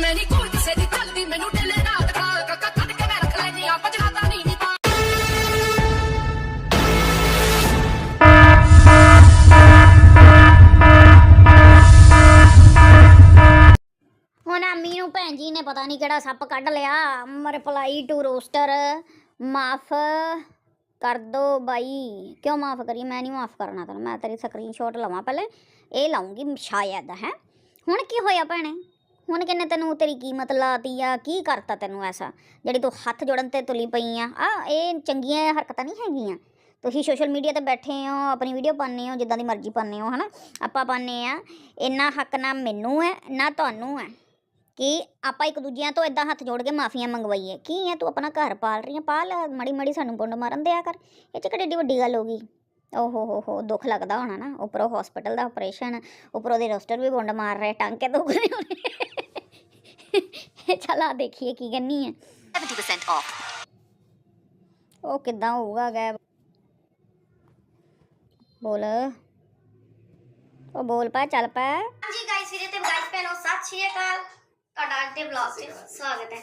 ਮੈਂ ਨੀ ਕੋਈ ਕਿਸੇ ਦੀ ਚੱਲਦੀ ਮੈਨੂੰ ਢਿੱਲੇ ਰਾਤ ਖਾ ਕੱਕਾ ਕੱਢ ਕੇ ਮੈਂ ਰੱਖ ਲੈਨੀ ਆ ਪਜਰਾਤਾ ਨਹੀਂ ਨੀ ਪਾ ਹੁਣ ਆਮੀ ਨੂੰ ਭੈਣ ਜੀ ਨੇ ਪਤਾ ਨਹੀਂ ਕਿਹੜਾ ਸੱਪ ਕੱਢ ਲਿਆ। ਰਿਪਲਾਈ ਟੂ ਰੋਸਟਰ ਮਾਫ ਕਰ ਦੋ ਬਾਈ। ਕਿਉਂ ਮਾਫ ਕਰੀ ਮੈਂ ਨਹੀਂ ਮਾਫ ਕਰਨਾ ਤੈਨੂੰ, ਮੈਂ ਤੇਰੀ ਸਕਰੀਨਸ਼ਾਟ ਲਵਾਂ ਪਹਿਲੇ। ਇਹ ਲਾਉਂਗੀ ਸ਼ਾਇਦ, ਹੈ। ਹੁਣ ਕੀ ਹੋਇਆ ਭੈਣੇ? ਹੁਣ ਕਿੰਨੇ ਤੈਨੂੰ ਤੇਰੀ ਕੀਮਤ ਲਾਤੀ ਆ, ਕੀ ਕਰਤਾ ਤੈਨੂੰ ਐਸਾ? ਜਿਹੜੀ ਤੂੰ ਹੱਥ ਜੋੜਨ ਤੇ ਤੁਲੀ ਪਈ ਆ। ਆ, ਇਹ ਚੰਗੀਆਂ ਹਰਕਤਾਂ ਨਹੀਂ ਹੈਗੀਆਂ। ਤੁਸੀਂ ਸੋਸ਼ਲ ਮੀਡੀਆ ਤੇ ਬੈਠੇ ਹੋ, ਆਪਣੀ ਵੀਡੀਓ ਪਾਉਂਦੇ ਹੋ, ਜਿੱਦਾਂ ਦੀ ਮਰਜ਼ੀ ਪਾਉਂਦੇ ਹੋ, ਹਨਾ? ਆਪਾਂ ਪਾਉਂਦੇ ਆ, ਇੰਨਾ ਹੱਕ ਨਾ ਮੈਨੂੰ ਹੈ ਨਾ ਤੁਹਾਨੂੰ ਹੈ ਕਿ ਆਪਾਂ ਇੱਕ ਦੂਜਿਆਂ ਤੋਂ ਇਦਾਂ ਹੱਥ ਜੋੜ ਕੇ ਮਾਫੀਆਂ ਮੰਗਵਾਈਏ। ਕੀ ਹੈ ਤੂੰ ਆਪਣਾ ਘਰ ਪਾਲ ਰਹੀ ਹੈ ਪਾਲ ਮੜੀ ਮੜੀ ਸਾਨੂੰ ਪੁੰਡ ਮਾਰਨ ਦਿਆ ਕਰ। ਇਹ ਚ ਕਿਹੜੀ ਏਡੀ ਵੱਡੀ ਗੱਲ ਹੋ ਗਈ? ਓਹੋ ਹੋ ਹੋ ਦੁੱਖ ਲੱਗਦਾ ਹੋਣਾ ਨਾ, ਉੱਪਰੋਂ ਹਸਪੀਟਲ ਦਾ ਆਪਰੇਸ਼ਨ ਉੱਪਰੋਂ ਦੇ ਰੋਸਟਰ ਵੀ ਪੁੰਡ ਮਾਰ ਰਹੇ, ਟਾਂਕੇ ਤੋਂ ਰਹੇ ਹੋਣੇ ਚਲਾ ਦੇਖੀਏ ਕੀ ਕਰਨੀ ਹੈ 70% off. ਉਹ ਕਿੱਦਾਂ ਹੋਊਗਾ ਗੈਬ ਬੋਲ ਉਹ ਬੋਲ ਪਾ ਚੱਲ ਪਾ ਹਾਂਜੀ ਗਾਇਸ ਵੀਰੇ ਤੇ ਗਾਇਸ ਭੈਣੋ ਸਤਿ ਸ਼੍ਰੀ ਅਕਾਲ ਤੁਹਾਡਾ ਅੱਜ ਦੇ ਵਲੌਗ 'ਚ ਸਵਾਗਤ ਹੈ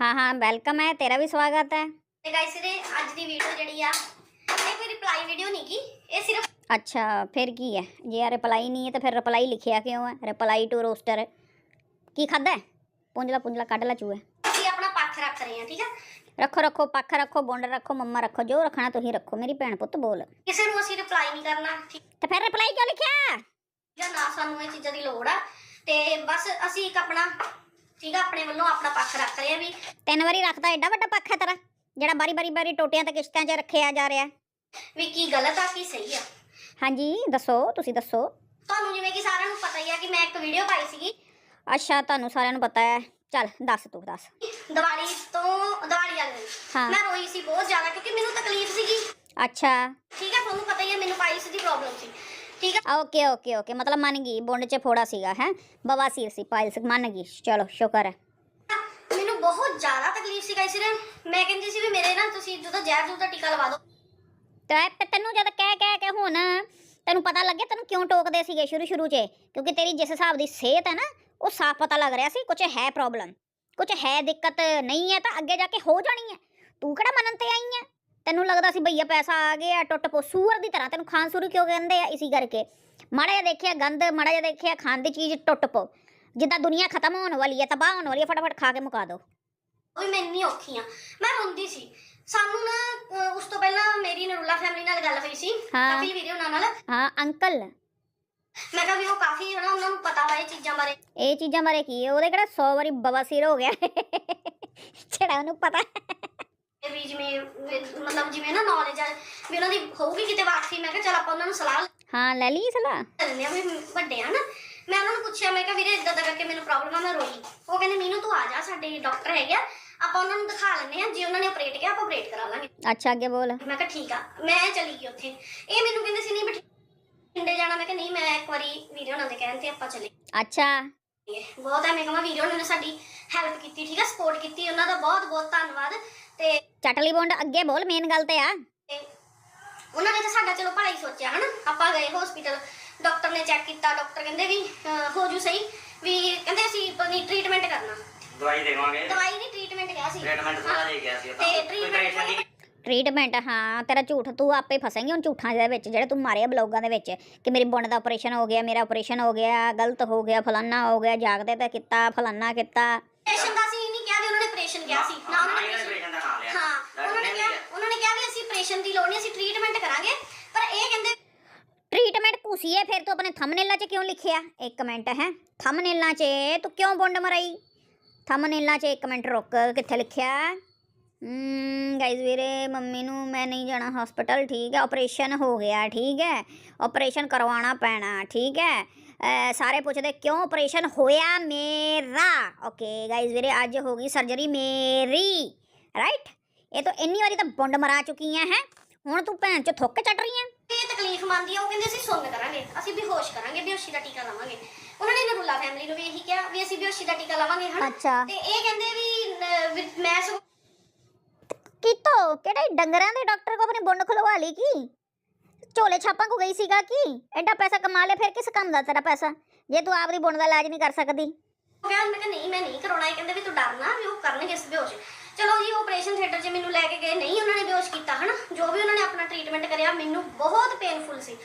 ਹਾਂ ਹਾਂ ਵੈਲਕਮ ਹੈ ਤੇਰਾ ਵੀ ਸਵਾਗਤ ਹੈ ਤੇ ਗਾਇਸ ਵੀਰੇ ਅੱਜ ਦੀ ਵੀਡੀਓ ਜਿਹੜੀ ਆ ਇਹ ਕੋਈ ਰਿਪਲਾਈ ਵੀਡੀਓ ਨਹੀਂ ਗੀ ਇਹ ਸਿਰਫ ਅੱਛਾ ਫਿਰ ਕੀ ਹੈ ਜੇ ਆ ਰਿਪਲਾਈ ਨਹੀਂ ਹੈ ਤਾਂ ਫਿਰ ਰਿਪਲਾਈ ਲਿਖਿਆ ਕਿਉਂ ਹੈ ਰਿਪਲਾਈ ਟੂ ਰੋਸਟਰ ਕੀ ਖਾਦਾ ਪੁੰਜਲਾ ਪੁੰਜਲਾ ਕੱਢ ਲੈ ਚੂਹੇ। ਅਸੀਂ ਆਪਣਾ ਪੱਖ ਰੱਖ ਰਹੇ ਹਾਂ ਠੀਕ ਆ? ਰੱਖੋ ਰੱਖੋ ਪੱਖ ਰੱਖੋ ਬੁੰਡ ਰੱਖੋ ਮੰਮਾ ਰੱਖੋ ਜੋ ਰੱਖਣਾ ਤੁਸੀਂ ਰੱਖੋ ਮੇਰੀ ਭੈਣ ਪੁੱਤ ਬੋਲ। ਕਿਸੇ ਨੂੰ ਅਸੀਂ ਰਿਪਲਾਈ ਨਹੀਂ ਕਰਨਾ ਠੀਕ? ਤੇ ਫਿਰ ਰਿਪਲਾਈ ਕਿਉਂ ਲਿਖਿਆ? ਆ ਨਾ ਸਾਨੂੰ ਇਹ ਚੀਜ਼ਾਂ ਦੀ ਲੋੜ ਆ ਤੇ ਬਸ ਅਸੀਂ ਇੱਕ ਆਪਣਾ ਠੀਕ ਆ ਆਪਣੇ ਵੱਲੋਂ ਆਪਣਾ ਪੱਖ ਰੱਖ ਰਹੇ ਆ ਵੀ ਤਿੰਨ ਵਾਰੀ ਰੱਖਦਾ ਐਡਾ ਵੱਡਾ ਪੱਖ ਹੈ ਤੇਰਾ ਜਿਹੜਾ ਬਾਰੀ ਬਾਰੀ ਬਾਰੀ ਟੋਟਿਆਂ ਤੇ ਕਿਸ਼ਤਾਂ 'ਚ ਰੱਖਿਆ ਜਾ ਰਿਹਾ। ਵੀ ਕੀ ਗਲਤ ਆ ਕੀ ਸਹੀ ਆ? ਹਾਂਜੀ ਦੱਸੋ ਤੁਸੀਂ ਦੱਸੋ। ਤੁਹਾਨੂੰ ਜਿਵੇਂ ਕਿ ਸਾਰਿਆਂ ਨੂੰ ਪਤਾ ਹੀ ਆ ਕਿ ਮੈਂ ਇੱਕ ਵੀਡੀਓ ਪਾਈ ਸੀਗੀ ਅੱਛਾ ਤੁਹਾਨੂੰ ਸਾਰਿਆਂ ਨੂੰ ਪਤਾ ਹੈ। ਚੱਲ ਦੱਸ ਤੂੰ ਦੱਸ। ਦੀਵਾਲੀ ਤੋਂ ਦੀਵਾਲੀ ਵਾਲੇ ਦਿਨ। ਹਾਂ। ਮੈਂ ਰੋਈ ਸੀ ਬਹੁਤ ਜ਼ਿਆਦਾ ਕਿਉਂਕਿ ਮੈਨੂੰ ਤਕਲੀਫ ਸੀਗੀ। ਅੱਛਾ। ਠੀਕ ਆ ਤੁਹਾਨੂੰ ਪਤਾ ਹੀ ਹੈ ਮੈਨੂੰ ਪਾਈਲਸ ਦੀ ਪ੍ਰੋਬਲਮ ਸੀ। ਠੀਕ ਆ ਓਕੇ ਓਕੇ ਓਕੇ। ਮਤਲਬ ਮੰਨ ਗਈ ਬੁੰਡ 'ਚ ਫੋੜਾ ਸੀਗਾ ਹੈ? ਬਵਾਸੀਰ ਸੀ ਪਾਇਲਸ ਮੰਨ ਗਈ। ਚਲੋ ਸ਼ੁਕਰ ਹੈ। ਮੈਨੂੰ ਬਹੁਤ ਜ਼ਿਆਦਾ ਤਕਲੀਫ ਸੀ ਗਾਇਸ ਮੈਂ ਕਹਿੰਦੀ ਸੀ ਵੀ ਮੇਰੇ ਨਾ ਤੁਸੀਂ ਜਦੋਂ ਜ਼ਹਿਰ ਜੂਰ ਦਾ ਟੀਕਾ ਲਵਾ ਦਿਓ। ਤੇ ਤੇ ਤੈਨੂੰ ਜਦ ਕਹਿ ਕਹਿ ਕੇ ਹੁਣ ਤੈਨੂੰ ਪਤਾ ਲੱਗਿਆ ਤੈਨੂੰ ਕਿਉਂ ਟੋਕਦੇ ਸੀਗੇ ਸ਼ੁਰੂ ਸ਼ੁਰੂ 'ਚ? ਕਿਉਂਕਿ ਤੇਰੀ ਜਿਸ ਹਿਸਾਬ ਦੀ ਸਿਹਤ ਹੈ ਨਾ ਉਹ ਸਾਫ਼ ਪਤਾ ਲੱਗ ਰਿਹਾ ਸੀ ਕੁਝ ਹੈ ਪ੍ਰੋਬਲਮ ਕੁਝ ਹੈ ਦਿੱਕਤ ਨਹੀਂ ਹੈ ਤਾਂ ਅੱਗੇ ਜਾ ਕੇ ਹੋ ਜਾਣੀ ਹੈ। ਤੂੰ ਕਿਹੜਾ ਮੰਨਣ ਤੇ ਆਈ ਹੈ? ਤੈਨੂੰ ਲੱਗਦਾ ਸੀ ਭਈਆ ਪੈਸਾ ਆ ਗਿਆ ਟੁੱਟ ਪੋ ਸੂਰ ਦੀ ਤਰ੍ਹਾਂ ਤੈਨੂੰ ਖਾਨ ਸੂਰੀ ਕਿਉਂ ਕਹਿੰਦੇ ਆ? ਇਸੀ ਕਰਕੇ। ਮਾੜਾ ਜਿਹਾ ਦੇਖਿਆ ਗੰਦ ਮਾੜਾ ਜਿਹਾ ਦੇਖਿਆ ਖਾਣ ਦੀ ਚੀਜ਼ ਟੁੱਟ ਪੋ ਜਿੱਦਾਂ ਦੁਨੀਆ ਖਤਮ ਹੋਣ ਵਾਲੀ ਹੈ ਤਬਾਹ ਹੋਣ ਵਾਲੀ ਹੈ ਫਟਾਫਟ ਖਾ ਕੇ ਮੁਕਾ ਦਿਓ ਉਹ ਵੀ ਮੈਂ ਇੰਨੀ ਔਖੀ ਆ ਮੈਂ ਰੋਂਦੀ ਸੀ। ਸਾਨੂੰ ਨਾ ਅਹ, ਉਸ ਤੋਂ ਪਹਿਲਾਂ ਮੇਰੀ ਨਰੂਲਾ ਫੈਮਿਲੀ ਨਾਲ ਗੱਲ ਹੋਈ ਸੀ। ਹਾਂ। ਕਾਫੀ ਵੀਡੀਓ ਉਹਨਾਂ ਨਾਲ। ਹਾਂ ਅੰਕਲ। ਮੈਂ ਕਿਹਾ ਵੀ ਉਹ ਕਾਫੀ ਹਨਾ ਉਹਨਾਂ ਨੂੰ ਪਤਾ ਵਾ ਇਹ ਚੀਜ਼ਾਂ ਬਾਰੇ। ਇਹ ਚੀਜ਼ਾਂ ਬਾਰੇ ਕੀ ਹੈ? ਉਹਦੇ ਕਿਹੜਾ 100 ਵਾਰੀ ਬਵਾਸੀਰ ਹੋ ਗਿਆ? ਜਿਹੜਾ ਉਹਨੂੰ ਪਤਾ। ਇਹ ਵੀ ਜਿਵੇਂ ਵੀ ਮਤਲਬ ਜਿਵੇਂ ਨਾ ਨੌਲੇਜ ਆ ਵੀ ਉਹਨਾਂ ਦੀ ਹੋਊਗੀ ਕਿਤੇ ਵਾਕਫੀ ਮੈਂ ਕਿਹਾ ਚਲ ਆਪਾਂ ਉਹਨਾਂ ਨੂੰ ਸਲਾਹ ਹਾਂ ਲੈ ਲਈ ਸਲਾਹ। ਲੈਂਦੇ ਆ ਵੀ ਵੱਡੇ ਆ ਨਾ। ਮੈਂ ਉਹਨਾਂ ਨੂੰ ਪੁੱਛਿਆ ਮੈਂ ਕਿਹਾ ਵੀਰੇ ਇਦਾਂ ਦਾ ਕਰਕੇ ਮੈਨੂੰ ਪ੍ਰੋਬਲਮ ਆ ਮੈਂ ਰੋਈ। ਉਹ ਕਹਿੰਦੇ ਮੀਨੂ ਤੂੰ ਆ ਜਾ ਸਾਡੇ ਡਾਕਟਰ ਹੈਗੇ ਆ। ਆਪਾਂ ਉਹਨਾਂ ਨੂੰ ਦਿਖਾ ਲੈਂਦੇ ਆ ਜੇ ਉਹਨਾਂ ਨੇ ਆਪਰੇਟ ਕਿਹਾ ਆਪਾਂ ਆਪਰੇਟ ਕਰਾ ਲਾਂਗੇ। ਅੱਛਾ ਅੱਗੇ ਬੋਲ। ਮੈਂ ਕਿਹਾ ਠੀਕ ਆ ਮੈਂ ਚਲੀ ਗਈ ਉੱਥੇ। ਇਹ ਮੈਨੂੰ ਕਹਿੰਦੇ ਸੀ ਨਹੀਂ ਬਠਿੰਡੇ ਜਾਣਾ ਮੈਂ ਕਿਹਾ ਨਹੀਂ ਮੈਂ ਇੱਕ ਵਾਰੀ ਵੀਰੇ ਉਹਨਾਂ ਦੇ ਕਹਿਣ ਤੇ ਆਪਾਂ ਚਲੇ ਅੱਛਾ। ਬਹੁਤ ਐਵੇਂ ਕਹਾਂ ਵੀਰੇ ਉਹਨਾਂ ਨੇ ਸਾਡੀ ਹੈਲਪ ਕੀਤੀ ਠੀਕ ਆ ਸਪੋਰਟ ਕੀਤੀ ਉਹਨਾਂ ਦਾ ਬਹੁਤ ਬਹੁਤ ਧੰਨਵਾਦ ਤੇ ਚਟਲੀ ਬੋਂਡ ਅੱਗੇ ਬੋਲ ਮੇਨ ਗੱਲ ਤੇ ਆ। ਤੇ ਉਹਨਾਂ ਨੇ ਤਾਂ ਸਾਡਾ ਚਲੋ ਭਲਾ ਹੀ ਸੋਚਿਆ ਹਨਾ? ਆਪਾਂ ਗਏ ਹਸਪੀਟਲ ਡਾਕਟਰ ਨੇ ਚੈੱਕ ਕੀਤਾ ਡਾਕਟਰ ਕਹਿੰਦੇ ਵੀ ਹੋ ਜੂ ਸਹੀ ਵੀ ਕਹਿੰਦੇ ਅਸੀਂ ਪਨੀ ਟ੍ਰੀਟਮੈਂਟ ਕਰਨਾ। ਦਵਾਈ ਦੇਵਾਂਗੇ। ਦਵਾਈ ਨਹੀਂ ਟ੍ਰੀਟਮੈਂਟ ਕਿਹਾ ਸੀ। ਟ੍ਰੀਟਮੈਂਟ ਥੋੜਾ ਦੇ ਗਿਆ ਸੀ ਤਾਂ ਤੇ ਟ੍ਰੀਟਮੈਂਟ ਹਾਂ ਤੇਰਾ ਝੂਠ ਤੂੰ ਆਪੇ ਫਸੇਂਗੀ ਹੁਣ ਝੂਠਾਂ ਦੇ ਵਿੱਚ ਜਿਹੜੇ ਤੂੰ ਮਾਰੇ ਆ ਬਲੌਗਾਂ ਦੇ ਵਿੱਚ ਕਿ ਮੇਰੀ ਬੁੰਡ ਦਾ ਆਪਰੇਸ਼ਨ ਹੋ ਗਿਆ ਮੇਰਾ ਆਪਰੇਸ਼ਨ ਹੋ ਗਿਆ ਗਲਤ ਹੋ ਗਿਆ ਫਲਾਨਾ ਹੋ ਗਿਆ ਜਾਗਦੇ ਤੇ ਕੀਤਾ ਫਲਾਨਾ ਕੀਤਾ। ਆਪਰੇਸ਼ਨ ਦਾ ਸੀ ਨਹੀਂ ਕਿਹਾ ਵੀ ਉਹਨਾਂ ਨੇ ਆਪਰੇਸ਼ਨ ਕਿਹਾ ਸੀ ਨਾ ਉਹਨਾਂ ਨੇ patient ਦਾ ਨਾਮ ਲਿਆ। ਹਾਂ ਉਹਨਾਂ ਨੇ ਕਿਹਾ ਉਹਨਾਂ ਨੇ ਕਿਹਾ ਵੀ ਅਸੀਂ ਆਪਰੇਸ਼ਨ ਦੀ ਲੋੜ ਨਹੀਂ ਅਸੀਂ ਟ੍ਰੀਟਮੈਂਟ ਕਰਾਂਗੇ ਪਰ ਇਹ ਕਹਿੰਦੇ ਟ੍ਰੀਟਮੈਂਟ ਘੁਸੀਏ ਫਿਰ ਤੂੰ ਆਪਣੇ ਥੰਬਨੇਲਾਂ 'ਚ ਕਿਉਂ ਲਿਖਿਆ? ਇੱਕ ਮਿੰਟ ਹੈ। ਥੰਬਨੇਲਾਂ 'ਚ ਤੂੰ ਕਿਉਂ ਬੁੰਡ ਮਰਾਈ? ਥੰਬਨੇਲਾਂ 'ਚ ਇੱਕ ਮਿੰਟ ਰੁਕ ਕਿੱਥੇ ਲਿਖਿਆ? ਗਾਇਜ਼ ਵੀਰੇ ਮੰਮੀ ਨੂੰ ਮੈਂ ਨਹੀਂ ਜਾਣਾ ਹਸਪੀਟਲ ਠੀਕ ਹੈ? ਆਪਰੇਸ਼ਨ ਹੋ ਗਿਆ ਠੀਕ ਹੈ? ਆਪਰੇਸ਼ਨ ਕਰਵਾਉਣਾ ਪੈਣਾ ਠੀਕ ਹੈ? ਸਾਰੇ ਪੁੱਛਦੇ ਕਿਉਂ ਆਪਰੇਸ਼ਨ ਹੋਇਆ ਮੇਰਾ? ਓਕੇ ਗਾਇਜ਼ ਵੀਰੇ ਅੱਜ ਹੋ ਗਈ ਸਰਜਰੀ ਮੇਰੀ ਰਾਈਟ ਇਹ ਤਾਂ ਇੰਨੀ ਵਾਰੀ ਤਾਂ ਬੁੰਡ ਮਰਾ ਚੁੱਕੀ ਹੈ? ਹੁਣ ਤੂੰ ਭੈਣ ਚ ਥੁੱਕ ਚੱਟ ਰਹੀ ਹੈ? ਇਹ ਤਕਲੀਫ ਮੰਨਦੀ ਆ ਉਹ ਕਹਿੰਦੇ ਅਸੀਂ ਸੁੰਨ ਕਰਾਂਗੇ ਅਸੀਂ ਬੇਹੋਸ਼ ਕਰਾਂਗੇ ਬੇਹੋਸ਼ੀ ਦਾ ਟੀਕਾ ਲਾਵਾਂਗੇ। ਉਹਨਾਂ ਨੇ ਨਰੂਲਾ ਫੈਮਿਲੀ ਨੂੰ ਵੀ ਇਹੀ ਕਿਹਾ ਵੀ ਅਸੀਂ ਬੇਹੋਸ਼ੀ ਦਾ ਟੀਕਾ ਲਾਵਾਂਗੇ ਅੱਛਾ। ਤੇ ਇਹ ਕਹਿੰਦੇ ਵੀ ਮੈਂ ਕਿਤੋਂ ਕਿਹੜੇ ਡੰਗਰਾਂ ਦੇ ਡਾਕਟਰ ਕੋ ਆਪਣੀ ਬੁੰਡ ਖੁਲਵਾ ਲਈ ਕੀ? ਝੋਲੇ ਛਾਪਾਂ ਕੋ ਗਈ ਸੀਗਾ ਕੀ? ਐਡਾ ਪੈਸਾ ਕਮਾ ਲਿਆ, ਫਿਰ ਕਿਸ ਕੰਮ ਦਾ ਤੇਰਾ ਪੈਸਾ? ਜੇ ਤੂੰ ਆਪਣੀ ਬੁੰਡ ਦਾ ਇਲਾਜ ਨਹੀਂ ਕਰ ਸਕਦੀ। ਕਿਹਾ ਮੈਂ ਕਿਹਾ ਨਹੀਂ, ਮੈਂ ਨਹੀਂ ਕਰਾਉਣਾ। ਹੈ ਕਹਿੰਦੇ ਵੀ ਤੂੰ ਡਰਨਾ ਵੀ ਉਹ ਕਰਨਗੇ ਇਸ ਬੇਹੋਸ਼। ਚਲੋ ਜੀ ਆਪਰੇਸ਼ਨ ਥੀਏਟਰ 'ਚ ਮੈਨੂੰ ਲੈ ਕੇ ਗਏ। ਨਹੀਂ ਉਹਨਾਂ ਨੇ ਬੇਹੋਸ਼ ਕੀਤਾ, ਹਨਾ? ਜੋ ਵੀ ਉਹਨਾਂ ਨੇ ਆਪਣਾ ਟ੍ਰੀਟਮੈਂਟ ਕਰਿਆ, ਮੈਨੂੰ ਬਹੁਤ ਪੇਨਫੁਲ ਸੀ।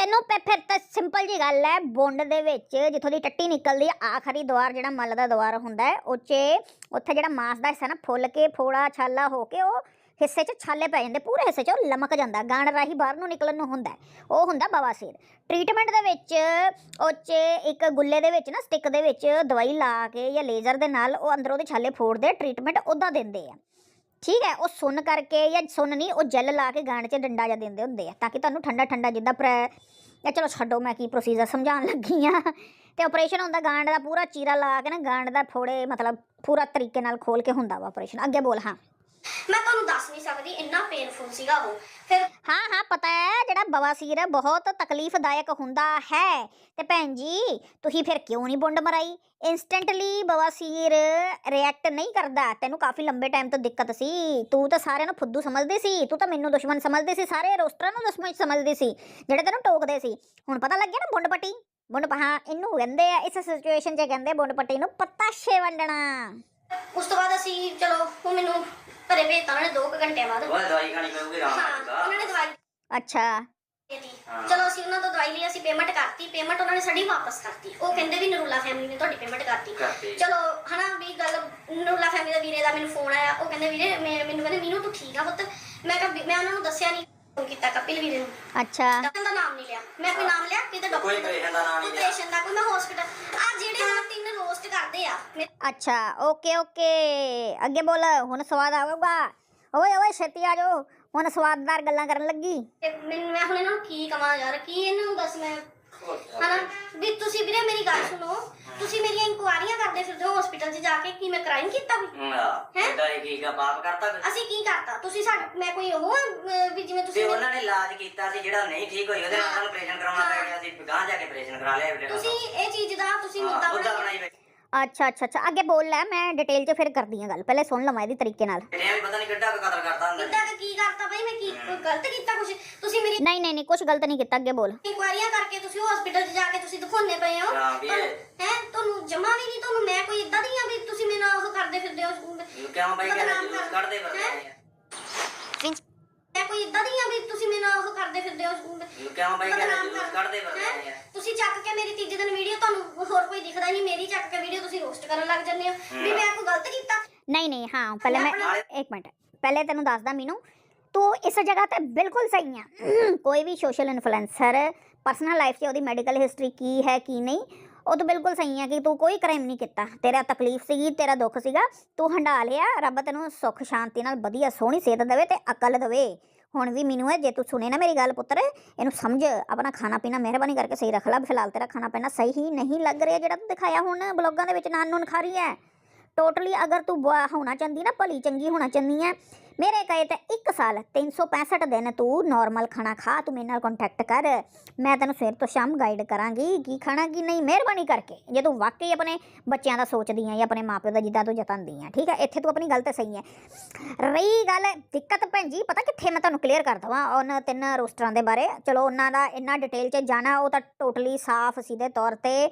ਤੈਨੂੰ ਪੇ ਫਿਰ ਤਾਂ ਸਿੰਪਲ ਜੀ ਗੱਲ ਹੈ, ਬੁੰਡ ਦੇ ਵਿੱਚ ਜਿੱਥੋਂ ਦੀ ਟੱਟੀ ਨਿਕਲਦੀ ਹੈ, ਆਖਰੀ ਦੁਆਰ ਜਿਹੜਾ ਮਲ ਦਾ ਦੁਆਰ ਹੁੰਦਾ ਹੈ, ਉਹ ਉੱਥੇ ਜਿਹੜਾ ਮਾਸ ਦਾ ਹਿੱਸਾ ਨਾ, ਫੁੱਲ ਕੇ ਫੋੜਾ ਛਾਲਾ ਹੋ ਕੇ ਉਹ ਹਿੱਸੇ 'ਚ ਛਾਲੇ ਪੈ ਜਾਂਦੇ, ਪੂਰੇ ਹਿੱਸੇ 'ਚ ਉਹ ਲਮਕ ਜਾਂਦਾ, ਗਾਣ ਰਾਹੀਂ ਬਾਹਰ ਨੂੰ ਨਿਕਲਣ ਨੂੰ ਹੁੰਦਾ ਉਹ ਹੁੰਦਾ ਬਵਾਸੀਰ ਟ੍ਰੀਟਮੈਂਟ ਦੇ ਵਿੱਚ ਉਹ 'ਚ ਇੱਕ ਗੁੱਲੇ ਦੇ ਵਿੱਚ ਨਾ ਸਟਿਕ ਦੇ ਵਿੱਚ ਦਵਾਈ ਲਾ ਕੇ ਜਾਂ ਲੇਜ਼ਰ ਦੇ ਨਾਲ ਉਹ ਅੰਦਰੋਂ ਦੇ ਛਾਲੇ ਫੋੜਦੇ ਟ੍ਰੀਟਮੈਂਟ ਉੱਦਾਂ ਦਿੰਦੇ ਆ। ਠੀਕ ਹੈ, ਉਹ ਸੁੰਨ ਕਰਕੇ ਜਾਂ ਸੁੰਨ ਨਹੀਂ, ਉਹ ਜੈਲ ਲਾ ਕੇ ਗਾਣ 'ਚ ਡੰਡਾ ਜਾਂ ਦਿੰਦੇ ਹੁੰਦੇ ਆ, ਤਾਂ ਕਿ ਤੁਹਾਨੂੰ ਠੰਡਾ ਠੰਡਾ ਜਿੱਦਾਂ ਪ੍ਰੈ, ਜਾਂ ਚਲੋ ਛੱਡੋ ਮੈਂ ਕੀ ਪ੍ਰੋਸੀਜਰ ਸਮਝਾਉਣ ਲੱਗੀ ਆ। ਤੇ ਆਪਰੇਸ਼ਨ ਹੁੰਦਾ ਗਾਂਡ ਦਾ ਪੂਰਾ ਚੀਰਾ ਲਾ ਕੇ ਨਾ ਗਾਂਡ ਦਾ ਫੋੜੇ ਮਤਲਬ ਪੂਰਾ ਤਰੀਕੇ ਨਾਲ ਖੋਲ ਕੇ ਹੁੰਦਾ ਵਾ ਆਪਰੇਸ਼ਨ ਅੱਗੇ ਬੋਲ, ਹਾਂ। ਮੈਂ ਤੁਹਾਨੂੰ ਦੱਸ ਨਹੀਂ ਸਕਦੀ ਇੰਨਾ ਪੇਨਫੁਲ ਸੀਗਾ ਉਹ। ਫਿਰ ਹਾਂ ਹਾਂ ਪਤਾ ਹੈ ਜਿਹੜਾ ਬਵਾਸੀਰ ਹੈ ਬਹੁਤ ਤਕਲੀਫਦਾਇਕ ਹੁੰਦਾ ਹੈ। ਤੇ ਭੈਣ ਜੀ ਤੁਸੀਂ ਫਿਰ ਕਿਉਂ ਨਹੀਂ ਬੁੰਡ ਮਰਾਈ? ਇਨਸਟੈਂਟਲੀ ਬਵਾਸੀਰ ਰਿਐਕਟ ਨਹੀਂ ਕਰਦਾ। ਤੈਨੂੰ ਕਾਫੀ ਲੰਬੇ ਟਾਈਮ ਤੋਂ ਦਿੱਕਤ ਸੀ। ਤੂੰ ਤਾਂ ਸਾਰਿਆਂ ਨੂੰ ਫੁੱਦੂ ਸਮਝਦੀ ਸੀ। ਤੂੰ ਤਾਂ ਮੈਨੂੰ ਦੁਸ਼ਮਣ ਸਮਝਦੀ ਸੀ। ਸਾਰੇ ਰੋਸਟਰਾਂ ਨੂੰ ਦੁਸ਼ਮਣ ਸਮਝਦੀ ਸੀ ਜਿਹੜੇ ਤੈਨੂੰ ਟੋਕਦੇ ਸੀ। ਹੁਣ ਪਤਾ ਲੱਗਿਆ ਨਾ ਬੁੰਡ ਪੱਟੀ ਬੁੰਡ ਪਹਾ ਇਹਨੂੰ ਕਹਿੰਦੇ ਆ ਇਸ ਸਿਚੁਏਸ਼ਨ 'ਚ ਕਹਿੰਦੇ ਬੁੰਡ ਪੱਟੀ ਨੂੰ ਪਤਾਸ਼ੇ ਵੰਡਣਾ। ਉਸ ਤੋਂ ਬਾਅਦ ਅਸੀਂ ਚਲੋ ਉਹ ਮੈਨੂੰ ਘਰੇ ਭੇਜਤਾ ਉਹਨਾਂ ਨੇ 2 ਘੰਟਿਆਂ ਬਾਅਦ। ਉਹ ਦਵਾਈ ਖਾਣੀ ਪਊਗੀ ਆਰਾਮ ਹਾਂ ਉਹਨਾਂ ਨੇ ਦਵਾਈ ਅੱਛਾ। ਦੇਤੀ। ਹਾਂ। ਚਲੋ ਅਸੀਂ ਉਹਨਾਂ ਤੋਂ ਦਵਾਈ ਲਈ ਅਸੀਂ ਪੇਮੈਂਟ ਕਰਤੀ। ਪੇਮੈਂਟ ਉਹਨਾਂ ਨੇ ਸਾਡੀ ਵਾਪਸ ਕਰਤੀ। ਉਹ ਕਹਿੰਦੇ ਵੀ ਨਰੂਲਾ ਫੈਮਿਲੀ ਨੇ ਤੁਹਾਡੀ ਪੇਮੈਂਟ ਕਰਤੀ। ਕਰਤੀ। ਚਲੋ ਹਨਾ ਵੀ ਗੱਲ ਨਰੂਲਾ ਫੈਮਿਲੀ ਦਾ ਵੀਰੇ ਦਾ ਮੈਨੂੰ ਫੋਨ ਆਇਆ। ਉਹ ਕਹਿੰਦੇ ਵੀਰੇ ਮੈਂ- ਮੈਨੂੰ ਕਹਿੰਦੇ ਮੀਨੂ ਤੂੰ ਠੀਕ ਆ ਪੁੱਤ? ਮੈਂ ਕਿਹਾ ਵੀ- ਮੈਂ ਉਹਨਾਂ ਨੂੰ ਦੱਸਿਆ ਨਹੀਂ ਫੋਨ ਕੀਤਾ ਕਪਿਲ ਵੀਰੇ ਨੂੰ। ਅੱਛਾ। ਡਾਕਟਰ ਦਾ ਨਾਮ ਨਹੀਂ ਲਿਆ। ਮੈਂ ਕੋਈ ਨਾਮ ਲਿਆ? ਕਿਤੇ ਡਾਕਟਰ ਕੋਈ patient ਦਾ ਨਾਮ ਨਹੀਂ ਲਿਆ। ਪੇਸ਼ੈਂਟ ਦਾ ਕੋਈ ਮੈਂ ਹਸਪੀਟਲ ਆ ਜਿਹੜੇ ਹੁਣ ਤਿੰਨ ਰੋਸਟ ਕਰਦੇ ਆ ਮੇਰੇ ਅੱਛਾ ਓਕੇ ਓਕੇ ਅੱਗੇ ਬੋਲ ਹੁਣ ਸਵਾਦ ਆਊਗਾ ਓਏ ਓਏ ਛੇਤੀ ਆ ਜਾਓ ਹੁਣ ਸਵਾਦਦਾਰ ਗੱਲਾਂ ਕਰਨ ਲੱਗੀ ਤੇ ਮੈਨੂੰ ਮੈਂ ਹੁਣ ਇਹਨਾਂ ਨੂੰ ਕੀ ਕਵਾਂ ਯਾਰ ਕੀ ਇਹਨਾਂ ਨੂੰ ਦੱਸ ਮੈਂ ਹਨਾ ਵੀ ਤੁਸੀਂ ਵੀਰੇ ਮੇਰੀ ਗੱਲ ਸੁਣੋ ਤੁਸੀਂ ਮੇਰੀਆਂ ਇਨਕੁਆਰੀਆਂ ਕਰਦੇ ਫਿਰਦੇ ਹੋ ਹਸਪੀਟਲ 'ਚ ਜਾ ਕੇ ਕੀ ਮੈਂ ਕ੍ਰਾਈਮ ਕੀਤਾ ਵੀ ਹਾਂ ਇਹਦਾ ਇਹ ਕੀ ਗਾ ਪਾਪ ਕਰਤਾ ਕੋਈ? ਅਸੀਂ ਕੀ ਕਰਤਾ ਤੁਸੀਂ ਸਾ ਮੈਂ ਕੋਈ ਉਹ ਆ, ਅਹ, ਵੀ ਜਿਵੇਂ ਤੇ ਤੁਸੀਂ ਉਹਨਾਂ ਨੇ ਇਲਾਜ ਕੀਤਾ ਸੀ ਜਿਹੜਾ ਨਹੀਂ ਠੀਕ ਹੋਈ ਉਹਦੇ ਨਾਲ ਸਾਨੂੰ ਆਪਰੇਸ਼ਨ ਕਰਾਉਣਾ ਪੈ ਗਿਆ ਸੀ ਗਾਂ ਜਾ ਕੇ ਆਪਰੇਸ਼ਨ ਕਰਾ ਲਿਆ ਵੀਰੇ ਤੁਸੀਂ ਇਹ ਚੀਜ਼ ਦਾ ਤੁਸੀਂ ਮੁੱਦਾ ਮੁੱਦਾ ਬਣਾਇਆ ਬਣਾਈ ਬੈਠੇ ਅੱਛਾ ਅੱਛਾ ਅੱਛਾ। ਅੱਗੇ ਬੋਲ ਲੈ ਮੈਂ ਡਿਟੇਲ 'ਚ ਫਿਰ ਕਰਦੀ ਹਾਂ ਗੱਲ। ਪਹਿਲੇ ਸੁਣ ਲਵਾਂ ਇਹਦੀ ਤਰੀਕੇ ਨਾਲ। ਇਹਨੇ ਵੀ ਪਤਾ ਨਹੀਂ ਕਿੱਡਾ ਕੁ ਕਤਲ ਕਰਤਾ ਹੁੰਦਾ ਕਿੱਦਾਂ ਕੁ ਕੀ ਕਰਤਾ ਬਈ? ਮੈਂ ਕੀ ਕੋਈ ਗਲਤ ਕੀਤਾ ਕੁਝ ਤੁਸੀਂ ਮੇਰੀ ਨਹੀਂ ਨਹੀਂ ਨਹੀਂ ਕੁਝ ਗਲਤ ਨਹੀਂ ਕੀਤਾ। ਅੱਗੇ ਬੋਲ। ਇਨਕੁਆਰੀਆਂ ਕਰਕੇ ਤੁਸੀਂ ਹਸਪੀਟਲ 'ਚ ਜਾ ਕੇ ਤੁਸੀਂ ਦਿਖਾਉਂਦੇ ਪਏ ਹੋ। ਹਾਂ, ਵੀ ਇਹ- ਹੈ? ਤੁਹਾਨੂੰ ਜਮਾ ਵੀ ਨਹੀਂ ਤੁਹਾਨੂੰ ਮੈਂ ਕੋਈ ਇਦਾਂ ਦੀ ਆ ਵੀ ਤੁਸੀਂ ਮੇਰੇ ਨਾਲ ਉਹ ਕਰਦੇ ਫਿਰਦੇ ਹੋ ਕਿਉਂ ਬਈ ਕਹਿੰਦੇ ਜਲੂਸ ਕੱਢਦੇ ਫਿਰਦੇ ਹੈਂ? ਆ। ਕੋਈ ਇਦਾਂ ਦੀ ਆ ਵੀ ਤੁਸੀਂ ਮੇਰੇ ਨਾਲ ਉਹ ਕਰਦੇ ਫਿਰਦੇ ਹੋ ਕਿਉਂ ਬਈ ਕਹਿੰਦੇ ਬਦਨਾਮ ਜਲੂਸ ਕਰ- ਕੱਢਦੇ ਫਿਰਦੇ ਹੈਂ? ਆ ਤੁਸੀਂ ਚੱਕ ਕੇ ਮੇਰੀ ਤੀਜੇ ਦਿਨ ਵੀਡੀਓ ਤੁਹਾਨੂੰ ਹੋਰ ਕੋਈ ਦਿਖਦਾ ਨਹੀਂ ਮੇਰੀ ਚੱਕ ਕੇ ਵੀਡੀਓ ਤੁਸੀਂ ਰੋਸਟ ਕਰਨ ਲੱਗ ਜਾਂਦੇ ਹੋ। ਵੀ ਮੈਂ ਕੋਈ ਗਲਤ ਕੀਤਾ? ਨਹੀਂ ਨਹੀਂ ਹਾਂ ਪਹਿਲੇ ਮੈਂ ਇੱਕ ਮਿੰਟ। ਪਹਿਲੇ ਤੈਨੂੰ ਦੱਸਦਾ ਮੀਨੂ ਤੂੰ ਇਸ ਜਗ੍ਹਾ ਤੇ ਬਿਲਕੁਲ ਸਹੀ ਆ। ਕੋਈ ਵੀ ਸੋਸ਼ਲ ਇਨਫਲੂਐਂਸਰ ਪਰਸਨਲ ਲਾਈਫ 'ਚ ਉਹਦੀ ਮੈਡੀਕਲ ਹਿਸਟਰੀ ਕੀ ਹੈ ਕੀ ਨਹੀਂ ਉਹ ਤਾਂ ਬਿਲਕੁਲ ਸਹੀ ਹੈ ਕਿ ਤੂੰ ਕੋਈ ਕ੍ਰਾਈਮ ਨਹੀਂ ਕੀਤਾ। ਤੇਰਾ ਤਕਲੀਫ ਸੀਗੀ ਤੇਰਾ ਦੁੱਖ ਸੀਗਾ ਤੂੰ ਹੰਡਾ ਲਿਆ ਰੱਬ ਤੈਨੂੰ ਸੁੱਖ ਸ਼ਾਂਤੀ ਨਾਲ ਵਧੀਆ ਸੋਹਣੀ ਸਿਹਤ ਦੇਵੇ ਤੇ ਅਕਲ ਦੇਵੇ। ਹੁਣ ਵੀ ਮੈਨੂੰ ਹੈ, ਜੇ ਤੂੰ ਸੁਣੇ ਨਾ ਮੇਰੀ ਗੱਲ ਪੁੱਤਰ, ਇਹਨੂੰ ਸਮਝ, ਆਪਣਾ ਖਾਣਾ ਪੀਣਾ ਮਿਹਰਬਾਨੀ ਕਰਕੇ ਸਹੀ ਰੱਖ ਲੈ ਫਿਲਹਾਲ ਤੇਰਾ ਖਾਣਾ ਪੀਣਾ ਸਹੀ ਨਹੀਂ ਲੱਗ ਰਿਹਾ ਜਿਹੜਾ ਤੂੰ ਦਿਖਾਇਆ ਹੁਣ ਬਲੌਗਾਂ ਦੇ ਵਿੱਚ, ਨਾਨ ਨੂਨ ਖਾ ਰਹੀ ਹੈ। ਟੋਟਲੀ ਅਗਰ ਤੂੰ ਬੁਆ ਹੋਣਾ ਚਾਹੁੰਦੀ ਨਾ, ਭਲੀ ਚੰਗੀ ਹੋਣਾ ਚਾਹੁੰਦੀ ਹੈ ਮੇਰੇ ਕਹੇ ਤੇ 1 ਸਾਲ 365 ਦਿਨ ਤੂੰ ਨਾਰਮਲ ਖਾਣਾ ਖਾ, ਤੂੰ ਮੇਰੇ ਨਾਲ ਕੰਟੈਕਟ ਕਰ। ਮੈਂ ਤੈਨੂੰ ਸਵੇਰ ਤੋਂ ਸ਼ਾਮ ਗਾਈਡ ਕਰਾਂਗੀ, ਕੀ ਖਾਣਾ, ਕੀ ਨਹੀਂ, ਮਿਹਰਬਾਨੀ ਕਰਕੇ। ਜੇ ਤੂੰ ਵਾਕਈ ਆਪਣੇ ਬੱਚਿਆਂ ਦਾ ਸੋਚਦੀ ਹੈ ਜਾਂ ਆਪਣੇ ਮਾਪਿਓ ਦਾ ਜਿੱਦਾਂ ਤੂੰ ਜਤਾਂਦੀ ਹੈ ਠੀਕ ਹੈ ਇੱਥੇ ਤੂੰ ਆਪਣੀ ਗੱਲ ਤੇ ਸਹੀ ਹੈ ਰਹੀ ਗੱਲ, ਦਿੱਕਤ ਭੈਣ ਜੀ, ਪਤਾ ਕਿੱਥੇ ਮੈਂ ਤੁਹਾਨੂੰ ਕਲੀਅਰ ਕਰ ਦਵਾਂ ਉਹਨਾਂ ਤਿੰਨ ਰੋਸਟਰਾਂ ਦੇ ਬਾਰੇ। ਚਲੋ, ਉਹਨਾਂ ਦਾ ਇੰਨਾ ਡਿਟੇਲ 'ਚ ਜਾਣਾ, ਉਹ ਤਾਂ ਟੋਟਲੀ ਸਾਫ਼ ਸਿੱਧੇ ਤੌਰ ਤੇ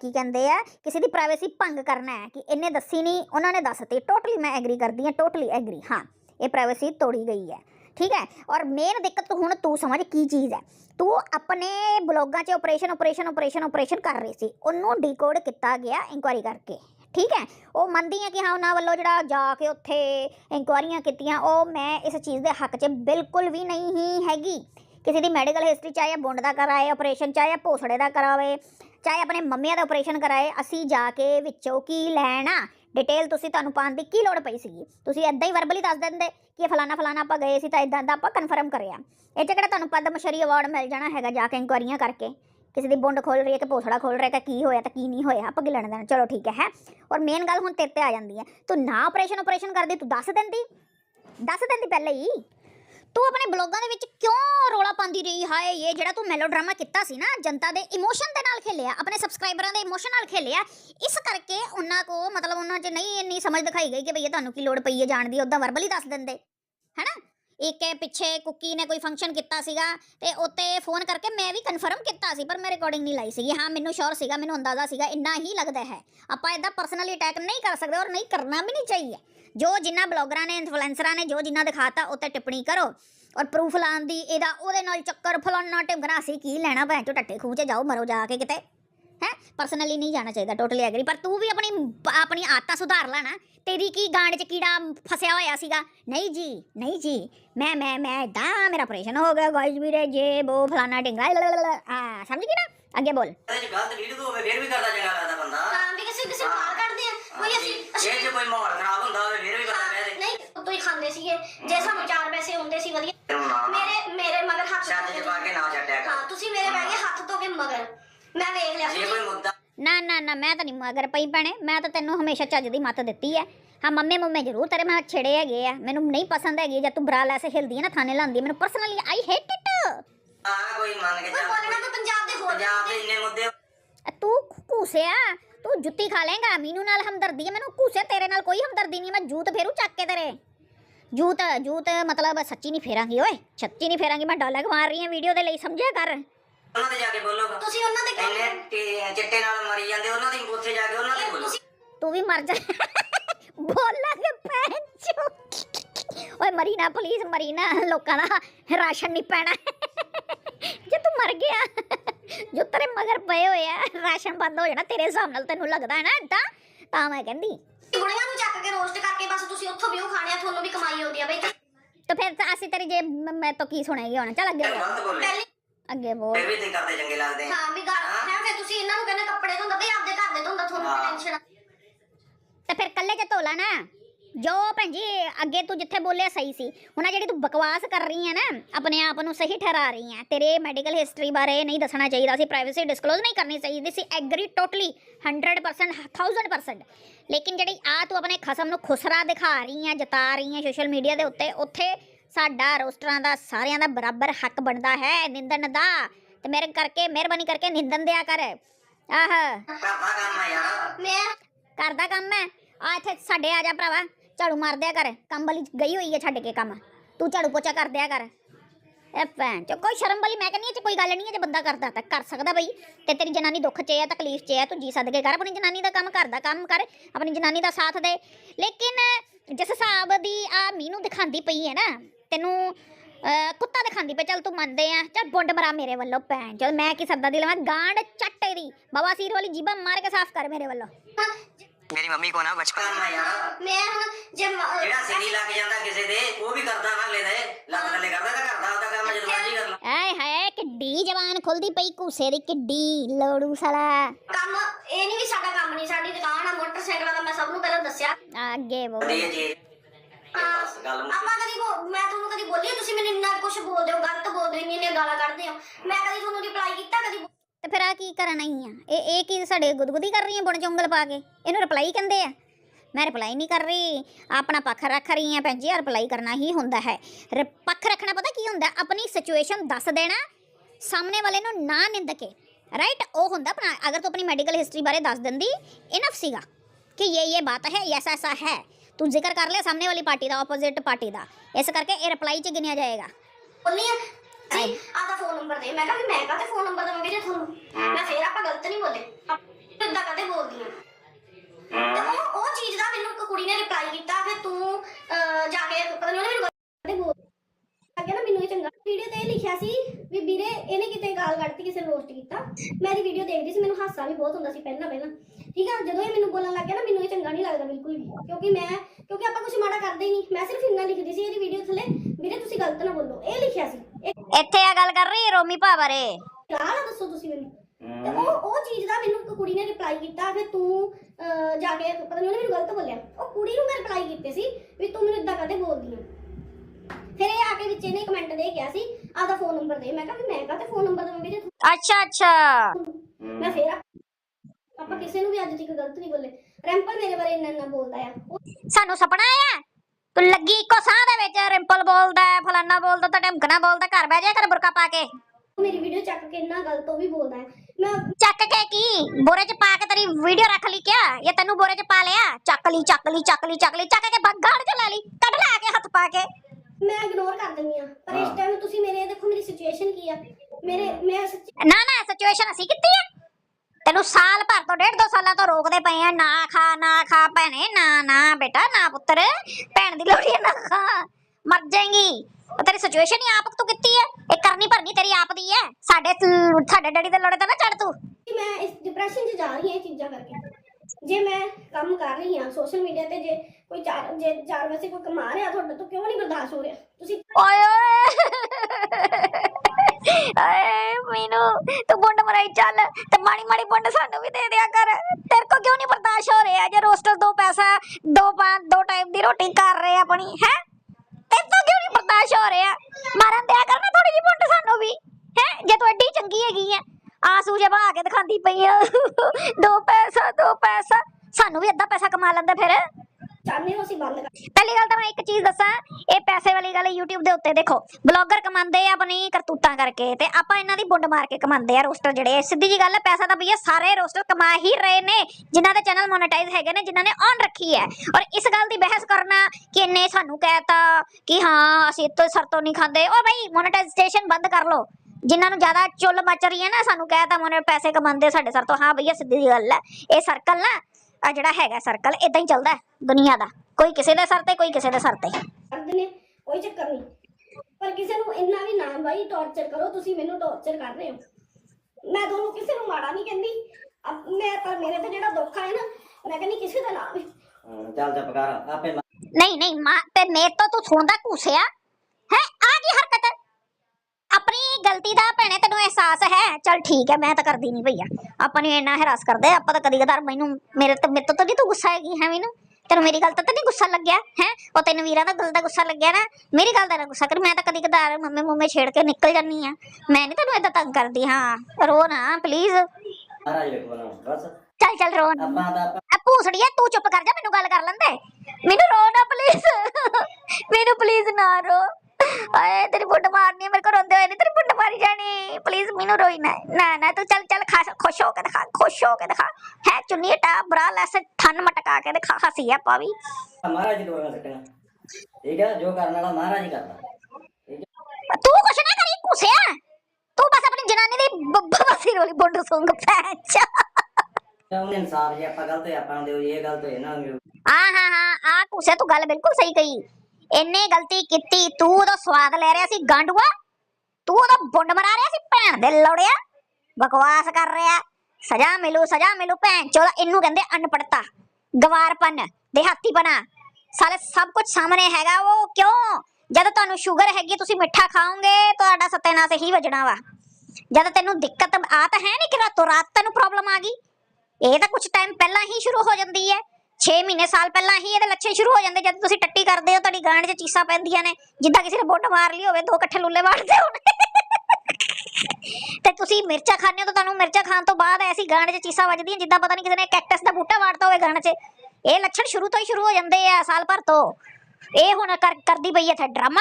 ਕੀ ਕਹਿੰਦੇ ਆ, ਕਿਸੇ ਦੀ ਪ੍ਰਾਈਵੇਸੀ ਭੰਗ ਕਰਨਾ ਹੈ, ਕਿ ਇਹਨੇ ਦੱਸੀ ਨਹੀਂ ਉਹਨਾਂ ਨੇ ਦੱਸਤੀ ਟੋਟਲੀ ਮੈਂ ਐਗਰੀ ਕਰਦੀ ਹਾਂ ਟੋਟਲੀ ਐਗਰੀ ਹਾਂ। ਇਹ ਪ੍ਰਾਈਵੇਸੀ ਤੋੜੀ ਗਈ ਹੈ। ਠੀਕ ਹੈ? ਔਰ ਮੇਨ ਦਿੱਕਤ ਹੁਣ ਤੂੰ ਸਮਝ ਕੀ ਚੀਜ਼ ਹੈ। ਤੂੰ ਆਪਣੇ ਬਲੌਗਾਂ 'ਚ ਆਪਰੇਸ਼ਨ ਆਪਰੇਸ਼ਨ ਆਪਰੇਸ਼ਨ ਆਪਰੇਸ਼ਨ ਕਰ ਰਹੀ ਸੀ। ਉਹਨੂੰ ਡੀਕੋਡ ਕੀਤਾ ਗਿਆ ਇਨਕੁਆਇਰੀ ਕਰਕੇ। ਠੀਕ ਹੈ? ਉਹ ਮੰਨਦੀ ਆ ਕਿ ਹਾਂ, ਉਹਨਾਂ ਵੱਲੋਂ ਜਿਹੜਾ ਜਾ ਕੇ ਉੱਥੇ ਇਨਕੁਆਇਰੀਆਂ ਕੀਤੀਆਂ, ਉਹ ਮੈਂ ਇਸ ਚੀਜ਼ ਦੇ ਹੱਕ 'ਚ ਬਿਲਕੁਲ ਵੀ ਨਹੀਂ ਹੀ ਹੈਗੀ। ਕਿਸੇ ਦੀ ਮੈਡੀਕਲ ਹਿਸਟਰੀ ਚਾਹੇ ਬੁੰਡ ਦਾ ਕਰਾਏ ਆਪਰੇਸ਼ਨ ਚਾਹੇ ਭੋਸੜੇ ਦਾ ਕਰਾਵੇ, ਚਾਹੇ ਆਪਣੇ ਮੰਮੀਆਂ ਦਾ ਆਪਰੇਸ਼ਨ ਕਰਾਏ, ਅਸੀਂ ਜਾ ਕੇ ਵਿੱਚੋਂ ਕੀ ਲੈਣਾ? ਡਿਟੇਲ ਤੁਸੀਂ ਤੁਹਾਨੂੰ ਪਾਉਣ ਦੀ ਕੀ ਲੋੜ ਪਈ ਸੀਗੀ? ਤੁਸੀਂ ਐਦਾਂ ਹੀ ਵਰਬਲੀ ਦੱਸ ਦਿੰਦੇ ਕਿ ਫਲਾਣਾ ਫਲਾਣਾ ਆਪਾਂ ਗਏ ਸੀ ਤਾਂ ਇਦਾਂ ਦਾ ਆਪਾਂ ਕਨਫਰਮ ਕਰਿਆ। ਇਹ 'ਚ ਕਿਹੜਾ ਤੁਹਾਨੂੰ ਪਦਮ ਸ਼੍ਰੀ ਅਵਾਰਡ ਮਿਲ ਜਾਣਾ ਹੈਗਾ ਜਾ ਕੇ ਇਨਕੁਆਰੀਆਂ ਕਰਕੇ? ਕਿਸੇ ਦੀ ਬੁੰਡ ਖੋਲ ਰਹੀ ਹੈ ਕਿ ਭੋਸੜਾ ਖੋਲ ਰਿਹਾ ਕਿ ਕੀ ਹੋਇਆ ਤਾਂ ਕੀ ਨਹੀਂ ਹੋਇਆ, ਆਪਾਂ ਗਿਲਣ ਦੇਣਾ ਚਲੋ ਠੀਕ ਹੈ ਹੈ? ਔਰ ਮੇਨ ਗੱਲ ਹੁਣ ਤੇਰੇ ਤੇ ਆ ਜਾਂਦੀ ਹੈ। ਤੂੰ ਨਾ ਆਪਰੇਸ਼ਨ ਆਪਰੇਸ਼ਨ ਕਰਦੀ, ਤੂੰ ਦੱਸ ਦਿੰਦੀ? ਦੱਸ ਦਿੰਦੀ ਪਹਿਲੇ ਹੀ। ਤੂੰ ਆਪਣੇ ਬਲੌਗਾਂ ਦੇ ਵਿੱਚ ਕਿਉਂ ਰੋਲਾ ਪਾਉਂਦੀ ਰਹੀ? ਹਾਏ, ਇਹ ਜਿਹੜਾ ਤੂੰ ਮੈਲੋਡਰਾਮਾ ਕੀਤਾ ਸੀ ਨਾ, ਜਨਤਾ ਦੇ ਇਮੋਸ਼ਨ ਦੇ ਨਾਲ ਖੇਲਿਆ, ਆਪਣੇ ਸਬਸਕ੍ਰਾਈਬਰਾਂ ਦੇ ਇਮੋਸ਼ਨ ਨਾਲ ਖੇਲਿਆ, ਇਸ ਕਰਕੇ ਉਹਨਾਂ ਕੋ ਮਤਲਬ ਉਹਨਾਂ 'ਚ ਨਹੀਂ ਇੰਨੀ ਸਮਝ ਦਿਖਾਈ ਗਈ ਕਿ ਭਈ ਇਹ ਤੁਹਾਨੂੰ ਕੀ ਲੋੜ ਪਈ ਹੈ ਜਾਣ ਦੀ ਉਦਾਂ ਵਰਬਲੀ ਦੱਸ ਦਿੰਦੇ, ਹੈਨਾ? ਇੱਕ ਇਹ ਪਿੱਛੇ ਕੁੱਕੀ ਨੇ ਕੋਈ ਫੰਕਸ਼ਨ ਕੀਤਾ ਸੀਗਾ ਤੇ ਉੱਤੇ ਫੋਨ ਕਰਕੇ ਮੈਂ ਵੀ ਕਨਫਰਮ ਕੀਤਾ ਸੀ, ਪਰ ਮੈਂ ਰਿਕਾਰਡਿੰਗ ਨਹੀਂ ਲਾਈ ਸੀਗੀ। ਹਾਂ, ਮੈਨੂੰ ਸ਼ੋਰ ਸੀਗਾ, ਮੈਨੂੰ ਅੰਦਾਜ਼ਾ ਸੀਗਾ, ਇੰਨਾ ਹੀ ਲੱਗਦਾ ਹੈ। ਆਪਾਂ ਇਦਾਂ ਪਰਸਨਲੀ ਅਟੈਕ ਨਹੀਂ ਕਰ ਸਕਦੇ ਔਰ ਨਹੀਂ ਕਰਨਾ ਵੀ ਨਹੀਂ ਚਾਹੀਏ ਜੋ ਜਿੰਨਾ ਬਲੌਗਰਾਂ ਨੇ ਇਨਫਲੂਐਂਸਰਾਂ ਨੇ ਜੋ ਜਿੰਨਾ ਦਿਖਾਤਾ ਉੱਤੇ ਟਿੱਪਣੀ ਕਰੋ। ਔਰ ਪ੍ਰੂਫ ਲਾਉਣ ਦੀ ਇਹਦਾ ਉਹਦੇ ਨਾਲ ਚੱਕਰ ਫਲਾਨਾ ਟਿਮਕਣਾ ਸੀ ਕੀ ਲੈਣਾ ਭੈਣ ਚੋ ਟੱਟੇ ਖੂਹ 'ਚ ਜਾਓ ਮਰੋ ਜਾ ਕੇ ਕਿਤੇ। ਹੈ? ਪਰਸਨਲੀ ਨਹੀਂ ਜਾਣਾ ਚਾਹੀਦਾ ਟੋਟਲੀ ਐਗਰੀ ਪਰ ਤੂੰ ਵੀ ਆਪਣੀ ਆਪਣੀ ਆਦਤਾਂ ਸੁਧਾਰ ਲੈ ਨਾ। ਤੇਰੀ ਕੀ ਗਾਂਡ 'ਚ ਕੀੜਾ ਫਸਿਆ ਹੋਇਆ ਸੀਗਾ? ਨਹੀਂ ਜੀ ਨਹੀਂ ਜੀ। ਮੈਂ ਮੈਂ ਮੈਂ ਇਦਾਂ ਮੇਰਾ ਆਪਰੇਸ਼ਨ ਹੋ ਗਿਆ ਗਾਇਜ਼ ਵੀਰੇ ਜੇ ਬੋ ਫਲਾਨਾ ਢਿੰਗਾ ਆ ਸਮਝ ਗਈ ਨਾ? ਅੱਗੇ ਬੋਲ। ਇਹਦੇ ਚ ਗਲਤ ਲੀਡ ਤੋਂ ਹੋਵੇ ਫਿਰ ਵੀ ਕਰਦਾ ਚੰਗਾ ਲੱਗਦਾ ਬੰਦਾ। ਹਾਂ ਵੀ ਕਿਸੇ ਕਿਸੇ ਮਾਰ ਕੱਢਦੇ ਆ। ਕੋਈ ਅਸੀਂ ਇਹ ਜੇ ਕੋਈ ਮਾਹੌਲ ਖਰਾਬ ਹੁੰਦਾ ਹੋਵੇ ਫਿਰ ਵੀ ਕਰਦਾ ਹਾਂ, ਬਹਿ ਨਹੀਂ ਉਦੋਂ ਹੀ ਖਾਂਦੇ ਸੀਗੇ ਜੇ ਸਾਨੂੰ ਚਾਰ ਪੈਸੇ ਹੁੰਦੇ ਸੀ ਵਧੀਆ। ਮੇਰੇ ਮੇਰੇ ਮਗਰ ਹੱਥ ਛੱਡ ਚ ਕੇ- ਨਾ ਛੱਡਿਆ ਕਰ। ਹਾਂ ਤੁਸੀਂ ਮੇਰੇ ਬਹਿ ਗਏ ਹੱਥ ਧੋ ਕੇ ਮਗਰ। ਮੈਂ ਵੇਖ ਲਿਆ ਜੇ ਕੋਈ ਮੁੱਦਾ ਨਾ ਨਾ ਨਾ ਮੈਂ ਤਾਂ ਨਹੀਂ ਮਗਰ ਪਈ ਭੈਣੇ। ਮੈਂ ਤਾਂ ਤੈਨੂੰ ਹਮੇਸ਼ਾ ਚੱਜ ਦੀ ਮੱਤ ਦਿੱਤੀ ਹੈ। ਹਾਂ ਮੰਮੇ ਮੰਮੇ ਜ਼ਰੂਰ ਤੇਰੇ ਮੈਂ ਛੇੜੇ ਹੈਗੇ ਆ। ਮੈਨੂੰ ਨਹੀਂ ਪਸੰਦ ਹੈਗੀ ਜਦ ਤੂੰ ਬਰਾ ਲੈ ਸੇ ਹਿਲਦੀ ਹੈ ਨਾ ਥਾਣੇ ਲਾਉਂਦੀ ਹੈ। ਮੈਨੂੰ ਪਰਸਨਲੀ ਆਈ ਹੇਟ ਇਟ ਆ ਕੋਈ ਮੰਨ ਕੇ ਚੱਲ। ਬੋਲਣਾ ਤਾਂ ਪੰਜਾਬ ਦੇ ਹੋਰ ਪੰਜਾਬ ਦੇ ਇੰਨੇ ਮੁੱਦੇ ਤੂੰ ਘੂਸਿਆ। ਤੂੰ ਜੁੱਤੀ ਖਾ ਲੇਗਾ ਮੀਨੂ ਨਾਲ ਹਮਦਰਦੀ ਹੈ। ਮੈਨੂੰ ਘੂਸੇ ਤੇਰੇ ਨਾਲ ਕੋਈ ਹਮਦਰਦੀ ਨਹੀਂ। ਮੈਂ ਜੂਤ ਫੇਰੂ ਚੱਕ ਕੇ ਤੇਰੇ। ਜੂਤ ਜੂਤ ਮਤਲਬ ਸੱਚੀ ਨਹੀਂ ਫੇਰਾਂਗੀ ਓਏ। ਸੱਚੀ ਨਹੀਂ ਫੇਰਾਂਗੀ ਮੈਂ ਡਾਲਗ ਮਾਰ ਰਹੀ ਹਾਂ ਵੀਡੀਓ ਦੇ ਲਈ ਸਮਝਿਆ ਕਰ? ਉਹਨਾਂ ਦੇ ਜਾ ਕੇ ਬੋਲੋ। ਤੁਸੀਂ ਉਹਨਾਂ ਦੇ ਟੇ- ਚਿੱਟੇ ਨਾਲ ਮਰੀ ਜਾਂਦੇ ਉਹਨਾਂ ਦੀ ਉੱਥੇ ਜਾ ਕੇ ਉਹਨਾਂ ਦੇ ਬੋਲੋ। ਤੂੰ ਵੀ ਮਰ ਜਾ। ਬੋਲਾਂਗੇ ਪੈਂਚੋ ਓਏ ਪਲੀਜ਼ ਲੋਕਾਂ ਦਾ ਰਾਸ਼ਨ ਨਹੀਂ ਪੈਣਾ। ਜੇ ਤੂੰ ਮਰ ਗਿਆ ਜੋ ਤੇਰੇ ਮਗਰ ਪਏ ਹੋਏ ਆ ਰਾਸ਼ਨ ਬੰਦ ਹੋ ਜਾਣਾ ਤੇਰੇ ਹਿਸਾਬ ਨਾਲ ਤੈਨੂੰ ਲੱਗਦਾ ਹੈ ਨਾ ਏਦਾਂ? ਤਾਂ ਮੈਂ ਕਹਿੰਦੀ ਬੁੜੀਆਂ ਨੂੰ ਚੱਕ ਕੇ ਰੋਸਟ ਕਰਕੇ ਬਸ ਤੁਸੀਂ ਉੱਥੋਂ ਵੀ ਉਹ ਖਾਣੇ ਆ ਤੁਹਾਨੂੰ ਵੀ ਕਮਾਈ ਆਉਂਦੀ ਆ ਬਈ। ਤੇ ਫਿਰ ਤਾਂ ਅਸੀਂ ਤੇਰੀ ਜੇ ਮ- ਮੈਂ ਤਾਂ ਕੀ ਸੁਣੇਗੀ ਹੁਣ ਚੱਲ ਅੱਗੇ ਤੈਨੂੰ ਬੋਲ। ਗਲਤ ਬੋਲੇ। ਪਹਿਲੇ ਅੱਗੇ ਬੋਲ। ਫਿਰ ਵੀ ਤੇ ਕਰਦੇ ਚੰਗੇ ਲੱਗਦੇ ਆ। ਹਾਂ ਵੀ ਗੱਲ ਹੈ। ਫਿਰ ਤੁਸੀਂ ਇਹਨਾਂ ਨੂੰ ਕਹਿੰਦੇ ਕੱਪੜੇ ਧੋਂਦਾ ਤੇ ਆਪਦੇ ਘਰ ਦੇ ਧੋਂਦਾ ਤੁਹਾਨੂੰ ਹਾਂ। ਟੈਨਸ਼ਨ ਤੇ ਫਿਰ ਕੱਲੇ ਚ ਧੋਲਾ ਨਾ। ਜੋ ਭੈਣ ਜੀ ਅੱਗੇ ਤੂੰ ਜਿੱਥੇ ਬੋਲਿਆ ਸਹੀ ਸੀ। ਹੁਣ ਆਹ ਜਿਹੜੀ ਤੂੰ ਬਕਵਾਸ ਕਰ ਰਹੀ ਹੈ ਨਾ ਆਪਣੇ ਆਪ ਨੂੰ ਸਹੀ ਠਹਿਰਾ ਰਹੀ ਹੈ। ਤੇਰੇ ਮੈਡੀਕਲ ਹਿਸਟਰੀ ਬਾਰੇ ਨਹੀਂ ਦੱਸਣਾ ਚਾਹੀਦਾ ਸੀ ਪ੍ਰਾਈਵੇਸੀ ਡਿਸਕਲੋਜ਼ ਨਹੀਂ ਕਰਨੀ ਚਾਹੀਦੀ ਸੀ। ਐਗਰੀ ਟੋਟਲੀ 100% 1000% ਲੇਕਿਨ ਜਿਹੜੀ ਆ ਤੂੰ ਆਪਣੇ ਖਸਮ ਨੂੰ ਖੁਸਰਾ ਦਿਖਾ ਰਹੀ ਹੈ ਜਤਾ ਰਹੀ ਹੈ ਸੋਸ਼ਲ ਮੀਡੀਆ ਦੇ ਉੱਤੇ ਉੱਥੇ ਸਾਡਾ ਰੋਸਟਰਾਂ ਦਾ ਸਾਰਿਆਂ ਦਾ ਬਰਾਬਰ ਹੱਕ ਬਣਦਾ ਹੈ ਨਿੰਦਣ ਦਾ। ਤੇ ਮੇਰੇ ਕਰਕੇ ਮਿਹਰਬਾਨੀ ਕਰਕੇ ਨਿੰਦਣ ਦਿਆ ਕਰ। ਆਹ। ਕਰਦਾ ਆ ਕੰਮ ਹੈ। ਆ ਇੱਥੇ ਸਾਡੇ ਆ ਜਾ ਭਰਾਵਾ। ਝਾੜੂ ਮਾਰ ਦਿਆ ਕਰ ਕੰਮ ਵਾਲੀ ਗਈ ਹੋਈ ਹੈ ਛੱਡ ਕੇ ਕੰਮ। ਤੂੰ ਝਾੜੂ ਪੋਚਾ ਕਰ ਦਿਆ ਕਰ। ਇਹ ਭੈਣ ਚੋ ਕੋਈ ਸ਼ਰਮ ਵਾਲੀ ਮੈਂ ਕਹਿੰਦੀ ਇਹ ਚ ਕੋਈ ਗੱਲ ਨਹੀਂ ਹੈ ਜੇ ਬੰਦਾ ਕਰਦਾ ਤਾਂ ਕਰ ਸਕਦਾ ਬਈ। ਤੇ ਤੇਰੀ ਜਨਾਨੀ ਦੁੱਖ 'ਚ ਹੈ ਤਕਲੀਫ 'ਚ ਹੈ ਤੂੰ ਜੀ ਸਦਕੇ ਕਰ ਆਪਣੀ ਜਨਾਨੀ ਦਾ ਕੰਮ ਕਰਦਾ ਕੰਮ ਕਰ ਆਪਣੀ ਜਨਾਨੀ ਦਾ ਸਾਥ ਦੇ। ਲੇਕਿਨ ਜਿਸ ਹਿਸਾਬ ਦੀ ਆ ਮੀਨੂ ਦਿਖਾਉਂਦੀ ਪਈ ਹੈ ਨਾ ਤੈਨੂੰ ਅਹ, ਕੁੱਤਾ ਦਿਖਾਉਂਦੀ ਪਈ ਚੱਲ ਤੂੰ ਮੰਨਦੇ ਆ ਚੱਲ ਬੁੰਡ ਮਰਾ ਮੇਰੇ ਵੱਲੋਂ ਭੈਣ ਚਲ ਮੈਂ ਕੀ ਸਰਦਾ ਦੀ ਲਵਾਂ ਗਾਂਡ ਚੱਟੇ ਦੀ ਬਵਾ ਸੀਰ ਵਾਲੀ ਜੀਬਾ ਮਾਰ ਕੇ ਸਾਫ਼ ਕਰ ਮੇਰੇ ਵੱਲੋਂ। ਮੇਰੀ ਮੰਮੀ ਕੋ ਨਾ ਬਚਪਨ ਕੰਮ ਆ ਯਾਰ ਮੈਂ ਹੁਣ ਜੇ ਮ- ਜਿਹੜਾ ਸਿਰੀ ਲੱਗ ਜਾਂਦਾ ਕਿਸੇ ਦੇ ਉਹ ਵੀ ਕਰਦਾ ਨਾ ਲੈ ਦੇ ਲੱਗ ਥੱਲੇ ਕਰਦਾ ਤਾਂ ਕਰਦਾ ਉਹਦਾ ਕੰਮ ਜਦੋਂ ਮਰਜ਼ੀ ਕਰ ਲਾ। ਆਏ ਹਾਏ ਕਿੱਡੀ ਜਵਾਨ ਖੁੱਲਦੀ ਪਈ ਘੂਸੇ ਦੀ ਕਿੱਡੀ ਲੋੜੂ ਸਾਲਾ। ਕੰਮ ਇਹ ਨਹੀਂ ਵੀ ਸਾਡਾ ਕੰਮ ਨਹੀਂ ਸਾਡੀ ਦੁਕਾਨ ਆ ਮੋਟਰਸਾਈਕਲਾਂ ਦਾ ਮੈਂ ਸਭ ਨੂੰ ਪਹਿਲਾਂ ਦੱਸਿਆ। ਅੱਗੇ ਬੋਲ। ਵਧੀਆ ਜੀ। ਬਸ ਗੱਲ ਮੁੱਕ ਆਪਾਂ ਕਦੀ ਬੋ- ਮੈਂ ਤੁਹਾਨੂੰ ਕਦੀ ਬੋਲੀ ਆ, ਤੁਸੀਂ ਮੈਨੂੰ ਇੰਨਾ ਕੁਝ ਬੋਲਦੇ ਹੋ ਗਲਤ ਬੋਲਦੇ ਹੋ ਇੰਨੀਆਂ ਗਾਲਾਂ ਕੱਢਦੇ ਹੋ। ਮੈਂ ਕਦੀ ਤੁਹਾਨੂੰ ਰਿਪਲਾਈ ਕੀਤਾ ਕਦੀ ਬੋ- ਤੇ ਫਿਰ ਆ ਕੀ ਕਰਨ ਆਈ ਆ? ਇਹ ਇਹ ਕੀ ਸਾਡੇ ਗੁਦਗੁਦੀ ਕਰ ਰਹੀ ਹੈ ਬੁਣ ਚੁੰਗਲ ਪਾ ਕੇ? ਇਹਨੂੰ ਰਿਪਲਾਈ ਕਹਿੰਦੇ ਆ। ਮੈਂ ਰਿਪਲਾਈ ਨਹੀਂ ਕਰ ਰਹੀ। ਆਪਣਾ ਪੱਖ ਰੱਖ ਰਹੀ ਆ ਭੈਣ ਜੀ ਰਿਪਲਾਈ ਕਰਨਾ ਹੀ ਹੁੰਦਾ ਹੈ। ਰ- ਪੱਖ ਰੱਖਣਾ ਪਤਾ ਕੀ ਹੁੰਦਾ? ਆਪਣੀ ਸਿਚੁਏਸ਼ਨ ਦੱਸ ਦੇਣਾ। ਸਾਹਮਣੇ ਵਾਲੇ ਨੂੰ ਨਾ ਨਿੰਦ ਕੇ। ਰਾਈਟ ਉਹ ਹੁੰਦਾ ਆਪਣਾ, ਅਗਰ ਤੂੰ ਆਪਣੀ ਮੈਡੀਕਲ ਹਿਸਟਰੀ ਬਾਰੇ ਦੱਸ ਦਿੰਦੀ ਇਨਫ ਸੀਗਾ। ਕਿ ਇਹ ਇਹ ਬਾਤ ਹੈ ਐਸਾ ਐਸਾ ਹੈ। ਤੂੰ ਜ਼ਿਕਰ ਕਰ ਲਿਆ ਸਾਹਮਣੇ ਵਾਲੀ ਪਾਰਟੀ ਦਾ ਆਪੋਜ਼ਿਟ ਪਾਰਟੀ ਦਾ। ਇਸ ਕਰਕੇ ਇਹ ਰਿਪਲਾਈ ਚ ਗਿਣਿਆ ਜਾਏਗਾ। ਬੋਲੀ ਜੀ ਆਦਾ ਫੋਨ ਨੰਬਰ ਦੇ। ਮੈਂ ਕਿਹਾ ਵੀ ਮੈਂ ਕਾਹਤੇ ਫੋਨ ਨੰਬਰ ਦਵਾਂ ਵੀਰੇ ਤੁਹਾਨੂੰ? ਮੈਂ ਫੇਰ ਆਪਾਂ ਗਲਤ ਨਹੀਂ ਬੋਲੇ। ਇਦਾਂ ਕਦੇ ਬੋਲਦੀ ਆ? ਤੇ ਉਹ ਉਹ ਚੀਜ਼ ਦਾ ਮੈਨੂੰ ਇੱਕ ਕੁੜੀ ਨੇ ਰਿਪਲਾਈ ਕੀਤਾ ਫਿਰ ਤੂੰ ਜਾ ਕੇ ਪਤਾ ਨਹੀਂ ਉਹਨੇ ਮੈਨੂੰ ਕਦੇ ਬੋਲ ਅੱਗੇ ਨਾ ਮੈਨੂੰ ਇਹ ਚੰਗਾ ਵੀਡੀਓ ਤੇ ਇਹ ਲਿਖਿਆ ਸੀ ਵੀ ਵੀਰੇ ਇਹਨੇ ਕਿਤੇ ਗਾਲ ਕੱਢਤੀ ਕਿਸੇ ਨੂੰ ਰੋਸਟ ਕੀਤਾ। ਮੈਂ ਇਹਦੀ ਵੀਡੀਓ ਦੇਖਦੀ ਸੀ ਮੈਨੂੰ ਹਾਸਾ ਵੀ ਬਹੁਤ ਹੁੰਦਾ ਸੀ ਪਹਿਲਾਂ ਪਹਿਲਾਂ। ਠੀਕ ਆ? ਜਦੋਂ ਇਹ ਮੈਨੂੰ ਬੋਲਣ ਲੱਗ ਗਿਆ ਨਾ ਮੈਨੂੰ ਇਹ ਚੰਗਾ ਨਹੀਂ ਲੱਗਦਾ ਬਿਲਕੁਲ ਵੀ। ਕਿਉਂਕਿ ਮੈਂ ਕਿਉਂਕਿ ਆਪਾਂ ਕੁਝ ਮਾੜਾ ਕਰਦੇ ਹੀ ਨਹੀਂ। ਮੈਂ ਸਿਰਫ ਇੰਨਾ ਲਿਖਦੀ ਸੀ ਇਹਦੀ ਵੀਡੀਓ ਥੱਲੇ। ਵੀਰੇ ਤੁਸੀਂ ਗਲਤ ਨਾ ਬੋਲੋ। ਇਹ ਲਿਖਿਆ ਸੀ। ਇੱਥੇ ਆ ਗੱਲ ਕਰ ਰਹੀ ਰੋਮੀ ਭਾ ਬਾਰੇ। ਆ ਦੱਸੋ ਤੁਸੀਂ ਮੈਨੂੰ। ਤੇ ਉਹ ਉਹ ਚੀਜ਼ ਦਾ ਮੈਨੂੰ ਇੱਕ ਕੁੜੀ ਨੇ ਰਿਪਲਾਈ ਕੀਤਾ ਫਿਰ ਤੂੰ ਅਹ, ਜਾ ਕੇ ਪਤਾ ਨਹੀਂ ਉਹਨੇ ਮੈਨੂੰ ਗਲਤ ਬੋਲਿਆ। ਉਹ ਕੁੜੀ ਨੂੰ ਮੈਂ ਰਿਪਲਾਈ ਕੀਤੇ ਸੀ ਵੀ ਤੂੰ ਮੈਨੂੰ ਇਦਾਂ ਕਦੇ ਬੋਲਦੀ ਆ। ਫਿਰ ਇਹ ਆ ਕੇ ਵਿੱਚ ਇਹਨੇ ਕਮੈਂਟ ਦੇ ਗਿਆ ਸੀ ਆਦਾ ਫੋਨ ਨੰਬਰ ਦੇ। ਮੈਂ ਕਿਹਾ ਵੀ ਮੈਂ ਕਾਹਤੇ ਫੋਨ ਨੰਬਰ ਦਵਾਂ ਵੀਰੇ ਅੱਛਾ ਅੱਛਾ। ਮੈਂ ਫੇਰ ਆਪਾਂ ਕਿਸੇ ਨੂੰ ਵੀ ਅੱਜ ਤੱਕ ਗਲਤ ਨਹੀਂ ਬੋਲੇ। ਰੈਂਪਲ ਮੇਰੇ ਬਾਰੇ ਇੰਨਾ ਇੰਨਾ ਬੋਲਦਾ ਆ। ਉਹ ਸਾਨੂੰ ਸੁਪਨਾ ਆਇਆ? ਤੂੰ ਲੱਗੀ ਇੱਕੋ ਸਾਹ ਦੇ ਵਿੱਚ ਰਿੰਪਲ ਬੋਲਦਾ ਹੈ, ਫਲਾਨਾ ਬੋਲਦਾ ਤਾਂ ਢਮਕਣਾ ਬੋਲਦਾ ਘਰ ਬਹਿ ਜਾ ਕਰ ਬੁਰਕਾ ਪਾ ਕੇ। ਮੇਰੀ ਵੀਡੀਓ ਚੱਕ ਕੇ ਇੰਨਾ ਗਲਤ ਉਹ ਵੀ ਬੋਲਦਾ ਹੈ। ਮੈਂ ਚੱਕ ਕੇ ਕੀ? ਬੋਰੇ 'ਚ ਪਾ ਕੇ ਤੇਰੀ ਵੀਡੀਓ ਰੱਖ ਲਈ ਕਿਆ? ਇਹ ਤੈਨੂੰ ਬੋਰੇ 'ਚ ਪਾ ਲਿਆ? ਚੱਕ ਲਈ ਚੱਕ ਲਈ ਚੱਕ ਲਈ ਚੱਕ ਲਈ ਚੱਕ ਕੇ ਬੱਗਾੜ 'ਚ ਲੈ ਲਈ ਕੱਢ ਲੈ ਕੇ ਹੱਥ ਪਾ ਕੇ। ਮੈਂ ਇਗਨੋਰ ਕਰ ਦਿੰਦੀ ਆ ਪਰ ਇਸ। ਟਾਈਮ ਤੁਸੀਂ ਮੇਰੇ ਦੇਖੋ ਮੇਰੀ ਸਿਚੁਏਸ਼ਨ ਕੀ ਆ। ਮੇਰੇ ਮੈਂ ਸੱਚੀ ਨਾ ਨਾ ਸਿਚੁਏਸ਼ਨ ਅਸੀਂ ਕੀਤੀ ਹੈ ਤੈਨੂੰ ਸਾਲ ਭਰ ਤੋਂ ਡੇਢ ਦੋ ਸਾਲਾਂ ਤੋਂ ਰੋਕਦੇ ਪਏ ਆ ਨਾ ਖਾ ਨਾ ਖਾ ਭੈਣੇ ਨਾ ਨਾ ਬੇਟਾ ਨਾ ਪੁੱਤਰ ਭੈਣ ਦੀ ਲੋੜੀ ਨਾ ਖਾ ਮਰ ਜਾਏਗੀ ਉਹ ਤੇਰੀ ਸਿਚੁਏਸ਼ਨ ਹੀ ਆਪ ਤੂੰ ਕੀਤੀ ਹੈ ਇਹ ਕਰਨੀ ਭਰਨੀ ਤੇਰੀ ਆਪ ਦੀ ਹੈ ਸਾਡੇ ਸਾਡੇ ਡੈਡੀ ਦੇ ਲੋੜੇ ਤਾਂ ਨਾ ਚੜ ਤੂੰ ਮੈਂ ਇਸ ਡਿਪਰੈਸ਼ਨ 'ਚ ਜਾ ਰਹੀ ਹਾਂ ਇਹ ਚੀਜ਼ਾਂ ਕਰਕੇ ਜੇ ਮੈਂ ਕੰਮ ਕਰ ਰਹੀ ਹਾਂ ਸੋਸ਼ਲ ਮੀਡੀਆ ਤੇ ਜੇ ਕੋਈ ਚਾਰ ਜੇ ਚਾਰ ਵਜੇ ਕੋਈ ਕਮਾ ਰਿਹਾ ਤੁਹਾਡੇ ਤੋਂ ਕਿਉਂ ਨਹੀਂ ਬਰਦਾਸ਼ਤ ਹੋ ਰਿਹਾ ਤੁਸੀਂ ਓਏ ਓਏ ਆਏ ਮੈਨੂੰ ਤੂੰ ਚੱਲ ਤੇ ਮਾੜੀ ਮਾੜੀ ਬੁੰਡ ਸਾਨੂੰ ਵੀ ਦੇ ਦਿਆ ਕਰ। ਤੇਰੇ ਕੋ ਕਿਉਂ ਨਹੀਂ ਬਰਦਾਸ਼ਤ ਹੋ ਰਿਹਾ ਜੇ ਰੋਸਟਰ ਦੋ ਪੈਸਾ, ਦੋ ਪਾ, ਦੋ ਟਾਈਮ ਦੀ ਰੋਟੀ ਕਰ ਰਹੇ ਆਪਣੀ, ਹੈ? ਤੇਰੇ ਤੋਂ ਕਿਉਂ ਨਹੀਂ ਬਰਦਾਸ਼ਤ ਹੋ ਰਿਹਾ? ਮਾਰਨ ਦਿਆ ਕਰ ਨਾ ਥੋੜੀ ਜਿਹੀ ਬੁੰਡ ਸਾਨੂੰ ਵੀ, ਹੈ? ਜੇ ਤੂੰ ਐਡੀ ਚੰਗੀ ਹੈਗੀ ਹੈ ਆਸੂ ਜੇ ਬਹਾ ਕੇ ਦਿਖਾਉਂਦੀ ਪਈ ਆ। ਦੋ ਪੈਸਾ ਦੋ ਪੈਸਾ। ਸਾਨੂੰ ਵੀ ਅੱਧਾ ਪੈਸਾ ਕਮਾ ਲੈਂਦਾ ਫਿਰ। ਚਾਹੁੰਦੇ ਹੋ ਅਸੀਂ ਬੰਦ ਕਰ ਪਹਿਲੀ ਗੱਲ ਤਾਂ ਮੈਂ ਇੱਕ ਚੀਜ਼ ਦੱਸਾਂ, ਇਹ ਪੈਸੇ ਵਾਲੀ ਗੱਲ YouTube ਦੇ ਉੱਤੇ। ਦੇਖੋ, ਬਲੌਗਰ ਕਮਾਉਂਦੇ ਆ ਆਪਣੀ ਕਰਤੂਤਾਂ ਕਰਕੇ ਤੇ ਆਪਾਂ ਇਹਨਾਂ ਦੀ ਬੁੰਡ ਮਾਰ ਕੇ ਕਮਾਉਂਦੇ ਆ ਰੋਸਟਰ ਜਿਹੜੇ। ਸਿੱਧੀ ਜੀ ਗੱਲ ਹੈ, ਪੈਸਾ ਤਾਂ ਭਈਆ ਸਾਰੇ ਰੋਸਟਰ ਕਮਾ ਹੀ ਰਹੇ ਨੇ, ਜਿਨ੍ਹਾਂ ਦੇ ਚੈਨਲ ਮੋਨੇਟਾਈਜ਼ ਹੈਗੇ ਨੇ, ਜਿਨ੍ਹਾਂ ਨੇ ਔਨ ਰੱਖੀ ਹੈ। ਔਰ ਇਸ ਗੱਲ ਦੀ ਬਹਿਸ ਕਰਨਾ ਕਿ ਇਹਨੇ ਸਾਨੂੰ ਕਹਿਤਾ ਕਿ ਹਾਂ, ਅਸੀਂ ਇੱਥੋਂ ਸਰ ਤੋਂ ਨਹੀਂ ਖਾਂਦੇ। ਓ ਭਾਈ ਮੋਨੇਟਾਈਜੇਸ਼ਨ ਬੰਦ ਕਰ ਲਓ। ਜਿਨ੍ਹਾਂ ਨੂੰ ਜ਼ਿਆਦਾ ਚੁੱਲ ਮਚ ਰਹੀ ਹੈ ਨਾ, ਸਾਨੂੰ ਕਹਿਤਾ ਮੋਨੇ ਪੈਸੇ ਕਮਾਉਂਦੇ ਸਾਡੇ ਸਰ ਤੋਂ। ਹਾਂ ਭਈਆ, ਸਿੱਧੀ ਜੀ ਗੱਲ ਹੈ। ਇਹ ਸਰਕਲ ਨਾ ਆ ਜਿਹੜਾ ਹੈਗਾ ਸਰਕਲ ਇਦਾਂ ਹੀ ਚੱਲਦਾ ਹੈ ਦੁਨੀਆ ਦਾ। ਕੋਈ ਕਿਸੇ ਦੇ ਸਰ ਤੇ ਕੋਈ ਕਿਸੇ ਦੇ ਸਰ ਤੇ। ਕਰਦੇ ਨੇ ਕੋਈ ਚੱਕਰ ਨਹੀਂ। ਪਰ ਕਿਸੇ ਨੂੰ ਇੰਨਾ ਵੀ ਨਾ ਬਾਈ ਟੌਰਚਰ ਕਰੋ ਤੁਸੀਂ ਮੈਨੂੰ ਟੌਰਚਰ ਕਰ ਰਹੇ ਹੋ। ਮੈਂ ਤੁਹਾਨੂੰ ਕਿਸੇ ਨੂੰ ਮਾੜਾ ਨਹੀਂ ਕਹਿੰਦੀ। ਅਬ ਮੈਂ ਪਰ ਮੇਰੇ ਤੇ ਜਿਹੜਾ ਦੁੱਖ ਆਇਆ ਨਾ ਮੈਂ ਕਹਿੰਦੀ ਕਿਸੇ ਦਾ ਨਾ ਆਵੇ ਹਾਂ, ਚੱਲ ਚੁੱਪ ਕਰ ਆਪੇ ਮ- ਨਹੀਂ ਨਹੀਂ ਮਾਂ ਤੇ ਮੇਰੇ ਤੋਂ ਤੂੰ ਸੁਣਦਾ ਘੂਸਿਆ। ਹੈ ਆ ਕੀ ਹਰਕਤ ਆਪਣੀ ਗਲਤੀ ਦਾ ਭੈਣੇ ਤੈਨੂੰ ਅਹਿਸਾਸ ਹੈ। ਚਲ ਠੀਕ ਹੈ ਮੈਂ ਤਾਂ ਕਰਦੀ ਨਹੀਂ ਭਈਆ ਆਪਾਂ ਨੂੰ ਇੰਨਾ ਹਰਾਸ ਕਰਦੇ ਆਪਾਂ ਤਾਂ ਕਦੀ ਕਦਾਰ ਮੈਨੂੰ ਮੇਰੇ ਤੇ ਮੇਰੇ ਤੋਂ ਤਾਂ ਨਹੀਂ ਤੂੰ ਗੁੱਸਾ ਹੈਗੀ ਹੈ ਮੈਨੂੰ? ਤੈਨੂੰ ਮੇਰੀ ਗੱਲ ਤੋਂ ਤਾਂ ਨਹੀਂ ਗੁੱਸਾ ਲੱਗਿਆ ਹੈ? ਉਹ ਤੈਨੂੰ ਵੀਰਾਂ ਦਾ ਗੱਲ ਦਾ ਗੁੱਸਾ ਲੱਗਿਆ ਨਾ ਮੇਰੀ ਗੱਲ ਦਾ ਨਾ ਗੁੱਸਾ ਕਰ। ਮੈਂ ਤਾਂ ਕਦੀ ਕਦਾਰ ਮੰਮੇ ਮੁੰਮੇ ਛੇੜ ਕੇ ਨਿਕਲ ਜਾਂਦੀ ਆ। ਮੈਂ ਨਹੀਂ ਤੈਨੂੰ ਏਦਾਂ ਤੰਗ ਕਰਦੀ ਹਾਂ। ਰੋ ਨਾ ਪਲੀਜ਼ ਮਹਾਰਾਜ ਵੇਖੋ ਨਾ ਬਸ। ਚੱਲ ਚੱਲ ਰੋ ਨਾ। ਆਪਾਂ ਭੂਸੜੀਏ ਤੂੰ ਚੁੱਪ ਕਰ ਜਾ ਮੈਨੂੰ ਗੱਲ ਕਰ ਲੈਂਦੇ। ਮੈਨੂੰ ਰੋ ਨਾ ਪਲੀਜ਼ ਮੈਨੂੰ ਪਲੀਜ਼ ਨਾ ਰੋ। ਆਏ ਤੇਰੀ ਬੁੱਢ ਮਾਰਨੀ ਮੇਰੇ ਕੋ ਰੋਂਦੇ ਹੋਏ ਨਹੀਂ ਤੇਰੀ ਬੁੱਢ ਮਾਰੀ ਜਾਣੀ। ਪਲੀਜ਼ ਮੈਨੂੰ ਰੋਈ ਨਾ ਨਾ ਨਾ ਤੂੰ ਚੱਲ ਚੱਲ ਖੁਸ਼ ਹੋ ਕੇ ਦਿਖਾ ਖੁਸ਼ ਹੋ ਕੇ ਦਿਖਾ। ਹੈ ਚੁੰਨੀ ਟਾ ਬਰਾ ਲੈਸ ਠੰਨ ਮਟਕਾ ਕੇ ਦਿਖਾ ਹਸੀ ਆਪਾਂ ਵੀ। ਮਹਾਰਾਜ ਦੀ ਡੋਰਾਂ ਸੱਟਣਾ। ਠੀਕ ਹੈ ਜੋ ਕਰਨ ਵਾਲਾ ਮਹਾਰਾਜ ਹੀ ਕਰਦਾ। ਤੂੰ ਕੁਛ ਨਾ ਕਰੀ ਕੁਸਿਆ ਤੂੰ ਬਸ ਆਪਣੀ ਜਨਾਨੀ ਦੀ ਬਵਾਸੀਰ ਵਾਲੀ ਬੁੱਢ ਸੁੰਗ ਪੈਚ ਉਹਨੇ ਇਨਸਾਫ ਜੇ ਆਪਾਂ ਗਲਤ ਹੋਏ ਆਪਾਂ ਨੂੰ ਦਿਓ ਜੀ, ਇਹ ਗਲਤ ਹੋਏ ਨਾ ਹਾਂ ਹਾਂ ਹਾਂ ਆ ਕੁਸੇ ਤੂੰ ਗੱਲ ਬਿਲਕੁਲ ਸਹੀ ਕਹੀ। ਇੰਨੀ ਗਲਤੀ ਕੀਤੀ, ਤੂੰ ਉਹਦਾ ਸਵਾਦ ਲੈ ਰਿਹਾ ਸੀ ਗਾਂਡੂਆ? ਤੂੰ ਉਹਦਾ ਬੁੰਡ ਮਰਾ ਰਿਹਾ ਸੀ ਭੈਣ ਦੇ ਲੋੜਿਆ? ਬਕਵਾਸ ਕਰ ਰਿਹਾ। ਸਜ਼ਾ ਮਿਲੂ ਸਜ਼ਾ ਮਿਲੂ ਭੈਣ ਚੋਦਾ, ਇਹਨੂੰ ਕਹਿੰਦੇ ਅਨਪੜਤਾ ਗਵਾਰਪਨ, ਦੇਹਾਤੀਪਨਾ। ਸਾਲੇ ਸਭ ਕੁਝ ਸਾਹਮਣੇ ਹੈਗਾ ਉਹ ਕਿਉਂ? ਜਦ ਤੁਹਾਨੂੰ ਸ਼ੂਗਰ ਹੈਗੀ, ਤੁਸੀਂ ਮਿੱਠਾ ਖਾਓਗੇ, ਤੁਹਾਡਾ ਸਤਿਆਨਾਸ਼ ਹੀ ਵਜਣਾ ਵਾ। ਜਦ ਤੈਨੂੰ ਦਿੱਕਤ ਆ ਤਾਂ ਹੈ ਨਹੀਂ ਕਿ ਰਾਤੋਂ ਰਾਤ ਤੈਨੂੰ ਪ੍ਰੋਬਲਮ ਆ ਗਈ। ਇਹ ਤਾਂ ਕੁਝ ਟਾਈਮ ਪਹਿਲਾਂ ਹੀ ਸ਼ੁਰੂ ਹੋ ਜਾਂਦੀ ਹੈ। 6 ਮਹੀਨੇ ਸਾਲ ਪਹਿਲਾਂ ਹੀ ਇਹਦੇ ਲੱਛਣ ਸ਼ੁਰੂ ਹੋ ਜਾਂਦੇ ਜਦ ਤੁਸੀਂ ਟੱਟੀ ਕਰਦੇ ਹੋ ਤੁਹਾਡੀ ਗਾਂਡ 'ਚ ਚੀਸਾਂ ਪੈਂਦੀਆਂ ਨੇ ਜਿੱਦਾਂ ਕਿਸੇ ਨੇ ਬੁੱਢ ਮਾਰ ਲਈ ਹੋਵੇ ਦੋ ਇਕੱਠੇ ਲੁੱਲੇ ਮਾਰਦੇ ਹੋਣ। ਤੇ ਤੁਸੀਂ ਮਿਰਚਾਂ ਖਾਂਦੇ ਹੋ ਤਾਂ ਤੁਹਾਨੂੰ ਮਿਰਚਾਂ ਖਾਣ ਤੋਂ ਬਾਅਦ ਐਸੀ ਗਾਂਡ 'ਚ ਚੀਸਾਂ ਵੱਜਦੀਆਂ ਜਿੱਦਾਂ ਪਤਾ ਨਹੀਂ ਕਿਸੇ ਨੇ ਕੈਕਟਸ ਦਾ ਬੂਟਾ ਵਾੜਤਾ ਹੋਵੇ ਗਾਂਡ 'ਚ। ਇਹ ਲੱਛਣ ਸ਼ੁਰੂ ਤੋਂ ਹੀ ਸ਼ੁਰੂ ਹੋ ਜਾਂਦੇ ਆ ਸਾਲ ਭਰ ਤੋਂ। ਇਹ ਹੁਣ ਕਰ ਕਰਦੀ ਪਈ ਇੱਥੇ ਡਰਾਮਾ।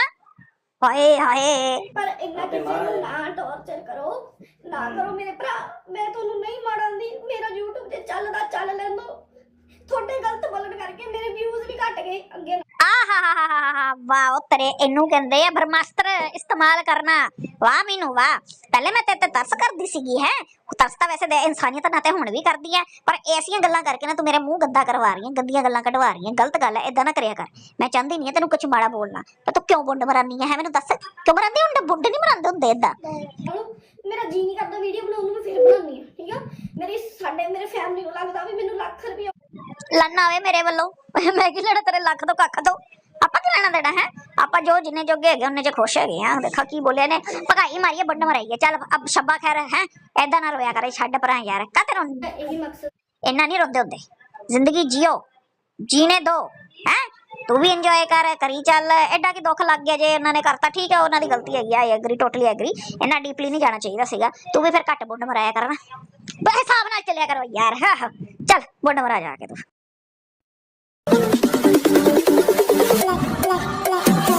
ਹਾਏ ਹਾਏ। ਪਰ ਇੰਨਾ ਕਿਸੇ ਨੂੰ ਨਾ ਟੌਰਚਰ ਕਰੋ ਨਾ ਕਰੋ ਮੇਰੇ ਭਰਾ। ਮੈਂ ਤੁਹਾਨੂੰ ਨਹੀਂ ਮਾਰਾਂਦੀ ਮੇਰਾ YouTube ਤੇ ਚੱਲਦਾ ਚੱਲ ਲੈਂਦੋ। ਤੁਹਾਡੇ ਗਲਤ ਬੋਲਣ ਕਰਕੇ ਮੇਰੇ ਵਿਊਜ਼ ਵੀ ਘਟ ਗਏ ਅੱਗੇ ਆਹਾਹਾਹਾਹਾ ਵਾਹ ਉਹ ਤੇਰੇ ਇਹਨੂੰ ਕਹਿੰਦੇ ਆ ਬ੍ਰਹਮਾਸਤਰ ਇਸਤੇਮਾਲ ਕਰਨਾ। ਵਾਹ ਮੀਨੂ ਵਾਹ। ਪਹਿਲੇ ਮੈਂ ਤੇਰੇ ਤੇ ਤਰਸ ਕਰਦੀ ਸੀਗੀ ਹੈ। ਤਰਸ ਤਾਂ ਵੈਸੇ ਦੇ ਇਨਸਾਨੀਅਤ ਨਾਲ ਤੇ ਹੁਣ ਵੀ ਕਰਦੀ ਹੈ ਪਰ ਐਸੀਆਂ ਗੱਲਾਂ ਕਰਕੇ ਨਾ ਤੂੰ ਮੇਰੇ ਮੂੰਹ ਗੰਦਾ ਕਰਵਾ ਰਹੀ ਹੈ ਗੰਦੀਆਂ ਗੱਲਾਂ ਕਢਵਾ ਰਹੀ ਹੈ ਗਲਤ ਗੱਲ ਹੈ ਇਦਾਂ ਨਾ ਕਰਿਆ ਕਰ। ਮੈਂ ਚਾਹੁੰਦੀ ਨਹੀਂ ਤੈਨੂੰ ਕੁਝ ਮਾੜਾ ਬੋਲਣਾ। ਪਰ ਤੂੰ ਕਿਉਂ ਬੁੰਡ ਮਰਾਨੀ ਹੈ? ਮੈਨੂੰ ਦੱਸ। ਕਿਉਂ ਮਰਾਂਦੀ ਹੁੰਦੇ ਬੁੰਡ ਨਹੀਂ ਮਰਾਂਦੇ ਹੁੰਦੇ ਇਦਾਂ ਮੇਰਾ ਜੀ ਨਹੀਂ ਕਰਦਾ ਵੀਡੀਓ ਬਣਾਉਣ ਨੂੰ ਮੈਂ ਫਿਰ ਬਣਾਉਣੀ ਆ ਠੀਕ ਆ? ਮੇਰੀ ਸਾਡੇ ਮੇਰੇ ਫੈਮਿਲੀ ਨੂੰ ਲੱਗਦਾ ਵੀ ਮੈਨੂੰ ਲੱਖ ਰੁਪਏ ਲੰਨ ਆਵੇ ਮੇਰੇ ਵੱਲੋਂ। ਮੈਂ ਕੀ ਲੈਣਾ ਤੇਰੇ ਲੱਖ ਤੋਂ ਕੱਖ ਤੋਂ। ਆਪਾਂ ਕੀ ਲੈਣਾ ਦੇਣਾ ਹੈ? ਆਪਾਂ ਜੋ ਜਿੰਨੇ ਜੋਗੇ ਹੈਗੇ ਉਹਨੇ ਚ ਖੁਸ਼ ਹੈਗੇ ਆ। ਦੇਖਾ ਕੀ ਬੋਲਿਆ ਨੇ ਭਗਾਈ ਮਾਰੀਏ ਬੰਡ ਮਰਾਈਏ। ਚੱਲ ਅਬ ਸ਼ੱਬਾ ਖੈਰ ਹੈ? ਐਦਾਂ ਨਾ ਰੋਇਆ ਕਰੇ ਛੱਡ ਪਰਾਂ ਯਾਰ। ਕਾਤੇ ਰੋਂ ਇਹੀ ਮਕਸਦ। ਇੰਨਾ ਨਹੀਂ ਰੋਂਦੇ ਹੁੰਦੇ। ਜ਼ਿੰਦਗੀ ਜੀਓ। ਜੀਣੇ ਦੋ ਹੈ? ਤੂੰ ਵੀ ਇੰਜੋਏ ਕਰ ਕਰੀ ਚੱਲ ਐਡਾ ਕੀ ਦੁੱਖ ਲੱਗ ਗਿਆ ਜੇ ਉਹਨਾਂ ਨੇ ਕਰਤਾ ਠੀਕ ਹੈ ਉਹਨਾਂ ਦੀ ਗਲਤੀ ਹੈਗੀ ਆਈ ਐਗਰੀ ਟੋਟਲੀ ਐਗਰੀ ਇੰਨਾ ਡੀਪਲੀ ਨਹੀਂ ਜਾਣਾ ਚਾਹੀਦਾ ਸੀਗਾ ਤੂੰ ਵੀ ਫਿਰ ਘੱਟ ਬੁੰਡ ਮਰਾਇਆ ਕਰਨਾ ਬਸ ਹਿਸਾਬ ਨਾਲ ਚੱਲਿਆ ਕਰੋ ਯਾਰ ਹਾਂ ਹਾਂ ਚੱਲ ਬੁੰਡ ਮਰਾ ਜਾ ਕੇ ਤੂੰ ਲੱਖ ਲੱਖ ਲੱਖ